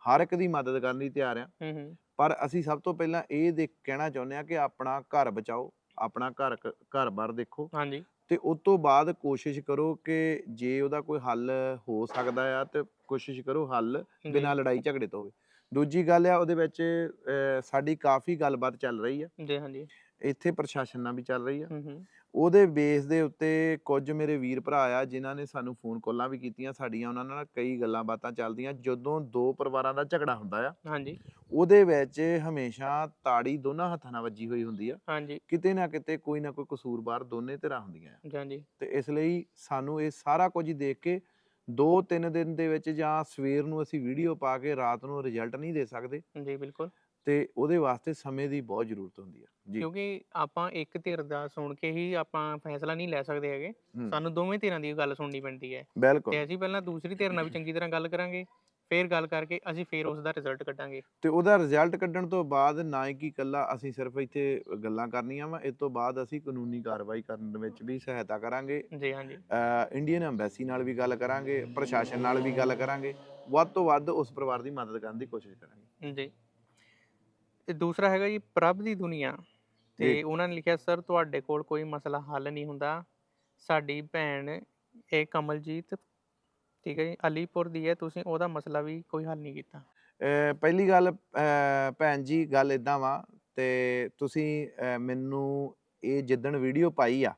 [SPEAKER 1] ਹਰ ਇੱਕ ਦੀ ਮਦਦ ਕਰਨ ਲਈ ਤਿਆਰ ਆ।
[SPEAKER 2] ਹੂੰ ਹੂੰ।
[SPEAKER 1] ਪਰ ਅਸੀਂ ਸਭ ਤੋਂ ਪਹਿਲਾਂ ਇਹ ਦੇਖ ਕਹਿਣਾ ਚਾਹੁੰਦੇ ਆ ਕਿ ਆਪਣਾ ਘਰ ਬਚਾਓ ਆਪਣਾ ਘਰ ਘਰ-ਬਾਰ ਦੇਖੋ
[SPEAKER 2] ਹਾਂਜੀ।
[SPEAKER 1] ਤੇ ਉਸ ਤੋਂ ਬਾਅਦ ਕੋਸ਼ਿਸ਼ ਕਰੋ ਕਿ ਜੇ ਉਹਦਾ ਕੋਈ ਹੱਲ ਹੋ ਸਕਦਾ ਆ ਤੇ ਕੋਸ਼ਿਸ਼ ਕਰੋ ਹੱਲ ਬਿਨਾਂ ਲੜਾਈ ਝਗੜੇ ਤੋਂ ਹੋਵੇ। ਦੂਜੀ ਗੱਲ ਆ ਉਹਦੇ ਵਿੱਚ ਸਾਡੀ ਕਾਫੀ ਗੱਲਬਾਤ ਚੱਲ ਰਹੀ ਆ।
[SPEAKER 2] ਜੀ ਹਾਂਜੀ।
[SPEAKER 1] ਇੱਥੇ ਪ੍ਰਸ਼ਾਸਨ ਨਾਲ ਵੀ ਚੱਲ ਰਹੀ ਆ। ਉਹਦੇ ਬੇਸ ਦੇ ਉੱਤੇ ਕੁਝ ਮੇਰੇ ਵੀਰ ਭਰਾ ਆ ਜਿਨ੍ਹਾਂ ਨੇ ਸਾਨੂੰ ਫੋਨ ਕਾਲਾਂ ਵੀ ਕੀਤੀਆਂ ਸਾਡੀਆਂ ਉਹਨਾਂ ਨਾਲ ਕਈ ਗੱਲਾਂ ਬਾਤਾਂ ਚੱਲਦੀਆਂ ਜਦੋਂ ਦੋ ਪਰਿਵਾਰਾਂ ਦਾ ਝਗੜਾ ਹੁੰਦਾ ਆ
[SPEAKER 2] ਹਾਂਜੀ।
[SPEAKER 1] ਉਹਦੇ ਵਿੱਚ ਹਮੇਸ਼ਾ ਤਾੜੀ ਦੋਨਾਂ ਹੱਥਾਂ ਨਾਲ ਵੱਜੀ ਹੋਈ ਹੁੰਦੀ ਆ।
[SPEAKER 2] ਹਾਂਜੀ।
[SPEAKER 1] ਕਿਤੇ ਨਾ ਕਿਤੇ ਕੋਈ ਨਾ ਕੋਈ ਕਸੂਰਵਾਰ ਦੋਨੇ ਧਿਰਾਂ ਹੁੰਦੀਆਂ ਆ।
[SPEAKER 2] ਹਾਂਜੀ।
[SPEAKER 1] ਤੇ ਇਸ ਲਈ ਸਾਨੂੰ ਇਹ ਸਾਰਾ ਕੁਝ ਦੇਖ ਕੇ 2-3 ਦਿਨ ਦੇ ਵਿੱਚ ਜਾਂ ਸਵੇਰ ਨੂੰ ਅਸੀਂ ਵੀਡੀਓ ਪਾ ਕੇ ਰਾਤ ਨੂੰ ਰਿਜ਼ਲਟ ਨਹੀਂ ਦੇ ਸਕਦੇ।
[SPEAKER 2] ਜੀ ਬਿਲਕੁਲ।
[SPEAKER 1] ਤੇ ਉਹਦੇ ਵਾਸਤੇ ਸਮੇਂ ਦੀ ਬਹੁਤ ਜ਼ਰੂਰਤ ਹੁੰਦੀ ਆ। ਜੀ।
[SPEAKER 2] ਕਿਉਂਕਿ ਆਪਾਂ ਇੱਕ ਧਿਰ ਦਾ ਸੁਣ ਕੇ ਹੀ ਆਪਾਂ ਫੈਸਲਾ ਨਹੀਂ ਲੈ ਸਕਦੇ ਹੈਗੇ।
[SPEAKER 1] ਹੂੰ,
[SPEAKER 2] ਸਾਨੂੰ ਦੋਵੇਂ ਧਿਰਾਂ ਦੀ ਗੱਲ ਸੁਣਨੀ ਪੈਂਦੀ ਹੈ।
[SPEAKER 1] ਬਿਲਕੁਲ।
[SPEAKER 2] ਤੇ ਅਸੀਂ ਪਹਿਲਾਂ ਦੂਸਰੀ ਧਿਰ ਨਾਲ ਵੀ ਚੰਗੀ ਤਰ੍ਹਾਂ ਗੱਲ ਕਰਾਂਗੇ ਫਿਰ ਗੱਲ ਕਰਕੇ ਅਸੀਂ ਫਿਰ ਉਸ ਦਾ ਰਿਜ਼ਲਟ ਕੱਢਾਂਗੇ।
[SPEAKER 1] ਤੇ ਉਹਦਾ ਰਿਜ਼ਲਟ ਕੱਢਣ ਤੋਂ ਬਾਅਦ ਨਾ ਹੀ ਕਿ ਇਕੱਲਾ ਅਸੀਂ ਸਿਰਫ ਇੱਥੇ ਗੱਲਾਂ ਕਰਨੀਆਂ ਵਾ ਇਸ ਤੋਂ ਬਾਅਦ ਅਸੀਂ ਕਾਨੂੰਨੀ ਕਾਰਵਾਈ ਕਰਨ ਵਿੱਚ ਵੀ ਸਹਾਇਤਾ ਕਰਾਂਗੇ।
[SPEAKER 2] ਜੀ ਹਾਂਜੀ।
[SPEAKER 1] ਇੰਡੀਅਨ ਐਮਬੈਸੀ ਨਾਲ ਵੀ ਗੱਲ ਕਰਾਂਗੇ ਪ੍ਰਸ਼ਾਸਨ ਨਾਲ ਵੀ ਗੱਲ ਕਰਾਂਗੇ। ਵੱਧ ਤੋਂ ਵੱਧ ਉਸ ਪਰਿਵਾਰ ਦੀ ਮਦਦ ਕਰਨ ਦੀ ਕੋਸ਼ਿਸ਼ ਕਰਾਂਗੇ।
[SPEAKER 2] ਜੀ। ਤੇ ਦੂਸਰਾ ਹੈਗਾ ਜੀ ਪ੍ਰਭ ਦੀ ਦੁਨੀਆ। ਤੇ
[SPEAKER 1] ਜੀ।
[SPEAKER 2] ਉਹਨਾਂ ਨੇ ਲਿਖਿਆ ਸਰ ਤੁਹਾਡੇ ਕੋਲ ਕੋਈ ਮਸਲਾ ਹੱਲ ਨਹੀਂ ਹੁੰਦਾ। ਸਾਡੀ ਭੈਣ ਇਹ ਕਮਲਜੀਤ ਠੀਕ ਹੈ ਜੀ ਅਲੀਪੁਰ ਦੀ ਹੈ। ਤੁਸੀਂ ਉਹਦਾ ਮਸਲਾ ਵੀ ਕੋਈ ਹੱਲ ਨਹੀਂ ਕੀਤਾ।
[SPEAKER 1] ਅਹ ਪਹਿਲੀ ਗੱਲ ਅਹ ਭੈਣ ਜੀ ਗੱਲ ਇਦਾਂ ਵਾ ਤੇ ਤੁਸੀਂ ਅਹ ਮੈਨੂੰ ਇਹ ਜਿੱਦਣ ਵੀਡੀਓ ਪਾਈ ਆ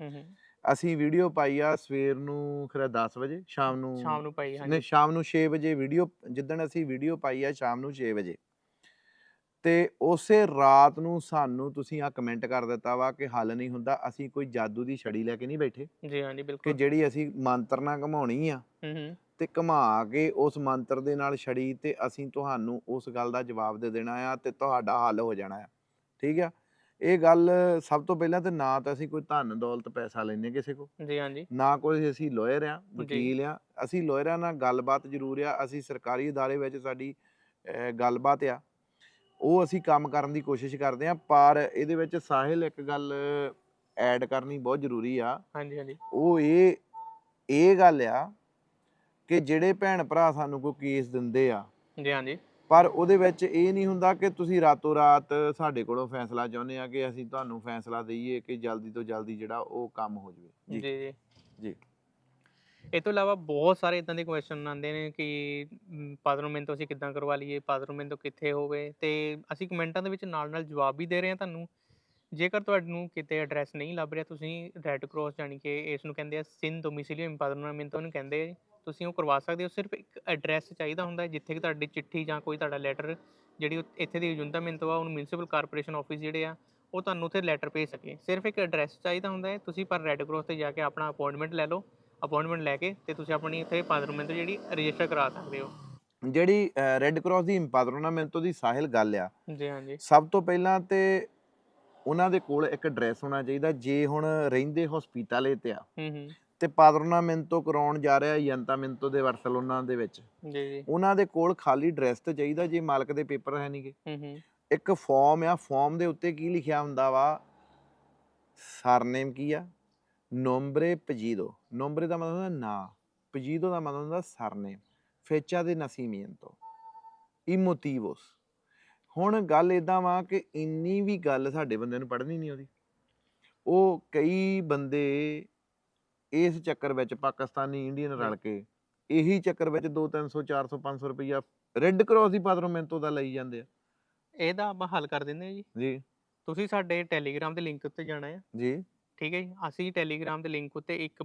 [SPEAKER 2] ਹੂੰ ਹੂੰ।
[SPEAKER 1] ਅਸੀਂ ਵੀਡੀਓ ਪਾਈ ਆ ਸਵੇਰ ਨੂੰ ਖਰਾ 10 ਵਜੇ ਸ਼ਾਮ ਨੂੰ
[SPEAKER 2] ਸ਼ਾਮ ਨੂੰ ਪਾਈ ਹਾਂਜੀ।
[SPEAKER 1] ਨਹੀਂ ਸ਼ਾਮ ਨੂੰ 6 ਵਜੇ ਵੀਡੀਓ ਜਿੱਦਣ ਅਸੀਂ ਵੀਡੀਓ ਪਾਈ ਆ ਸ਼ਾਮ ਨੂੰ 6 ਵਜੇ। ਤੇ ਉਸੇ ਰਾਤ ਨੂੰ ਸਾਨੂੰ ਤੁਸੀਂ ਆ ਕਮੈਂਟ ਕਰ ਦਿੱਤਾ ਵਾ ਕਿ ਹੱਲ ਨਹੀਂ ਹੁੰਦਾ ਅਸੀਂ ਕੋਈ ਜਾਦੂ ਦੀ ਛੜੀ ਲੈ ਕੇ ਨਹੀਂ ਬੈਠੇ
[SPEAKER 2] ਜੀ ਹਾਂਜੀ
[SPEAKER 1] ਕਿ
[SPEAKER 2] ਬਿਲਕੁਲ
[SPEAKER 1] ਜਿਹੜੀ ਅਸੀਂ ਮੰਤਰ ਨਾਲ ਘਮਾਉਣੀ ਆ
[SPEAKER 2] ਹੂੰ ਹੂੰ
[SPEAKER 1] ਤੇ ਘਮਾ ਕੇ ਉਸ ਮੰਤਰ ਦੇ ਨਾਲ ਛੜੀ ਤੇ ਅਸੀਂ ਤੁਹਾਨੂੰ ਉਸ ਗੱਲ ਦਾ ਜਵਾਬ ਦੇ ਦੇਣਾ ਆ ਤੇ ਤੁਹਾਡਾ ਹੱਲ ਹੋ ਜਾਣਾ ਆ ਠੀਕ ਆ ਇਹ ਗੱਲ ਸਭ ਤੋਂ ਪਹਿਲਾਂ ਤੇ ਨਾ ਤਾਂ ਅਸੀਂ ਕੋਈ ਧਨ ਦੌਲਤ ਪੈਸਾ ਲੈਨੇ ਕਿਸੇ ਕੋ
[SPEAKER 2] ਜੀ ਹਾਂਜੀ
[SPEAKER 1] ਨਾ ਕੋਈ ਅਸੀਂ ਲਾਇਰ ਆ ਵਕੀਲ ਆ ਅਸੀਂ ਲਾਇਰਾਂ ਨਾਲ ਗੱਲਬਾਤ ਜ਼ਰੂਰ ਆ ਅਸੀਂ ਸਰਕਾਰੀ ادارے ਵਿੱਚ ਸਾਡੀ ਅਹ, ਗੱਲਬਾਤ ਆ ਉਹ ਅਸੀਂ ਕੰਮ ਕਰਨ ਦੀ ਕੋਸ਼ਿਸ਼ ਕਰਦੇ ਆ ਪਰ ਇਹਦੇ ਵਿੱਚ ਸਾਹਿਲ ਇੱਕ ਗੱਲ ਐਡ ਕਰਨੀ ਬਹੁਤ ਜ਼ਰੂਰੀ ਆ।
[SPEAKER 2] ਹਾਂਜੀ ਹਾਂਜੀ।
[SPEAKER 1] ਉਹ ਇਹ ਇਹ ਗੱਲ ਆ ਕਿ ਜਿਹੜੇ ਭੈਣ ਭਰਾ ਸਾਨੂੰ ਕੋਈ ਕੇਸ ਦਿੰਦੇ ਆ
[SPEAKER 2] ਜੀ ਹਾਂਜੀ।
[SPEAKER 1] ਪਰ ਉਹਦੇ ਵਿੱਚ ਇਹ ਨਹੀਂ ਹੁੰਦਾ ਕਿ ਤੁਸੀਂ ਰਾਤੋਂ ਰਾਤ ਸਾਡੇ ਕੋਲੋਂ ਫੈਸਲਾ ਚਾਹੁੰਦੇ ਆ ਕਿ ਅਸੀਂ ਤੁਹਾਨੂੰ ਫੈਸਲਾ ਦਈਏ ਕਿ ਜਲਦੀ ਤੋਂ ਜਲਦੀ ਜਿਹੜਾ ਉਹ ਕੰਮ ਹੋ ਜਾਵੇ।
[SPEAKER 2] ਜੀ ਜੀ।
[SPEAKER 1] ਜੀ।
[SPEAKER 2] ਇਹ ਤੋਂ ਇਲਾਵਾ ਬਹੁਤ ਸਾਰੇ ਇਦਾਂ ਦੇ ਕੁਐਸਚਨ ਆਉਂਦੇ ਨੇ ਕਿ ਪਾਦਰੋਮੈਂਟ ਤੋਂ ਅਸੀਂ ਕਿੱਦਾਂ ਕਰਵਾ ਲਈਏ ਪਾਦਰੋਮੈਂਟ ਤੋਂ ਕਿੱਥੇ ਹੋਵੇ? ਤੇ ਅਸੀਂ ਕਮੈਂਟਾਂ ਦੇ ਵਿੱਚ ਨਾਲ ਨਾਲ ਜਵਾਬ ਵੀ ਦੇ ਰਹੇ ਹਾਂ ਤੁਹਾਨੂੰ। ਜੇਕਰ ਤੁਹਾਨੂੰ ਕਿਤੇ ਐਡਰੈਸ ਨਹੀਂ ਲੱਭ ਰਿਹਾ ਤੁਸੀਂ ਰੈੱਡ ਕਰਾਸ ਜਾਣੀ ਕਿ ਇਸ ਨੂੰ ਕਹਿੰਦੇ ਆ ਸਿਨ ਡੋਮਿਸਿਲੀਓ ਇੰਪਾਦਰੋਮੈਂਟ ਉਹਨੂੰ ਕਹਿੰਦੇ ਤੁਸੀਂ ਉਹ ਕਰਵਾ ਸਕਦੇ ਹੋ। ਸਿਰਫ ਇੱਕ ਐਡਰੈਸ ਚਾਹੀਦਾ ਹੁੰਦਾ ਜਿੱਥੇ ਕਿ ਤੁਹਾਡੀ ਚਿੱਠੀ ਜਾਂ ਕੋਈ ਤੁਹਾਡਾ ਲੈਟਰ ਜਿਹੜੀ ਉਹ ਇੱਥੇ ਦੀ ਜੁੰਦਾ ਆ ਉਹਨੂੰ ਮਿਊਨਿਸਪਲ ਕਾਰਪੋਰੇਸ਼ਨ ਆਫਿਸ ਜਿਹੜੇ ਆ, ਉਹ ਤੁਹਾਨੂੰ ਉੱਥੇ ਲੈਟਰ ਭੇਜ ਸਕੇ। ਸਿਰਫ ਇੱਕ ਐਡਰੈਸ ਚਾਹੀਦਾ ਹੁੰਦਾ ਹੈ, ਤੁਸੀਂ ਪਰ ਰੈੱਡ ਕਰਾਸ ਤੇ ਜਾ ਕੇ ਆਪਣਾ ਅਪਾਇੰਟਮੈਂਟ ਲੈ ਲਓ। ਅਪਾਇੰਟਮੈਂਟ ਲੈ ਕੇ ਤੇ ਤੁਸੀਂ ਆਪਣੀ ਇੱਥੇ ਪਾਦਰੋਮੈਂਟ ਜਿਹੜੀ ਰਜਿਸਟਰ ਕਰਾ ਸਕਦੇ ਹੋ।
[SPEAKER 1] ਜਿਹੜੀ ਰੈੱਡ ਕਰਾਸ ਦੀ ਇੰਪਾਦਰੋਨਾਮੈਂਟੋ ਦੀ ਸਾਹਿਲ ਗੱਲ ਆ।
[SPEAKER 2] ਜੀ ਹਾਂਜੀ
[SPEAKER 1] ਸਭ ਤੋਂ ਪਹਿਲਾਂ ਤੇ ਉਹਨਾਂ ਦੇ ਕੋਲ ਇੱਕ ਐਡਰੈਸ ਹੋਣਾ ਚਾਹੀਦਾ ਜੇ ਹੁਣ ਰਹਿੰਦੇ ਹਸਪੀਟਲ ਤੇ ਆ।
[SPEAKER 2] ਹੂੰ ਹੂੰ।
[SPEAKER 1] ਤੇ ਪਾਦਰੋਨਾਮੈਂਟੋ ਕਰਾਉਣ ਜਾ ਰਿਹਾ ਯੰਤਾਮੈਂਟੋ ਦੇ ਵਰਸਲੋਨਾ ਦੇ ਵਿੱਚ।
[SPEAKER 2] ਜੀ ਜੀ।
[SPEAKER 1] ਉਹਨਾਂ ਦੇ ਕੋਲ ਖਾਲੀ ਐਡਰੈਸ ਤੇ ਚਾਹੀਦਾ ਜੇ ਮਾਲਕ ਦੇ ਪੇਪਰ ਹੈ ਨਹੀਂਗੇ
[SPEAKER 2] ਹੂੰ ਹੂੰ।
[SPEAKER 1] ਇੱਕ ਫਾਰਮ ਆ ਫਾਰਮ ਦੇ ਉੱਤੇ ਕੀ ਲਿਖਿਆ ਹੁੰਦਾ ਵਾ? ਸਰਨੇਮ ਕੀ ਆ? ਨੋਮਬਰੇ ਪਜੀਦੋ ਨੋਮਬਰੇ ਦਾ ਮਤਲਬ ਹੁੰਦਾ ਨਾਂ ਪਜੀਦੋ ਦਾ ਮਤਲਬ ਹੁੰਦਾ ਸਰਨੇਮ ਫੇਚਾ ਦੇ ਈ ਮੋਟੀਵੋਸ ਹੁਣ ਗੱਲ ਇਦਾਂ ਵਾ ਕਿ ਇੰਨੀ ਵੀ ਗੱਲ ਸਾਡੇ ਬੰਦੇ ਨੂੰ ਪੜ੍ਹਨੀ ਨਹੀਂ ਆਉਂਦੀ ਉਹ ਕਈ ਬੰਦੇ ਇਸ ਚੱਕਰ ਵਿੱਚ ਪਾਕਿਸਤਾਨੀ ਇੰਡੀਅਨ ਰਲ ਕੇ ਇਹੀ ਚੱਕਰ ਵਿੱਚ 2 300 400 500 ਰੁਪਈਆ ਰੈੱਡ ਕਰਾਸ ਦੀ ਪਾਦਰੋਮੈਂਟੋ ਦਾ ਲਈ ਜਾਂਦੇ ਆ
[SPEAKER 2] ਇਹਦਾ ਆਪਾਂ ਹੱਲ ਕਰ ਦਿੰਦੇ ਹਾਂ ਜੀ
[SPEAKER 1] ਜੀ
[SPEAKER 2] ਤੁਸੀਂ ਸਾਡੇ ਟੈਲੀਗ੍ਰਾਮ ਦੇ ਲਿੰਕ ਉੱਤੇ ਜਾਣਾ ਹੈ
[SPEAKER 1] ਜੀ
[SPEAKER 2] ਠੀਕ ਹੈ ਜੀ ਅਸੀਂ ਟੈਲੀਗ੍ਰਾਮ ਦੇ ਲਿੰਕ ਉੱਤੇ ਇੱਕ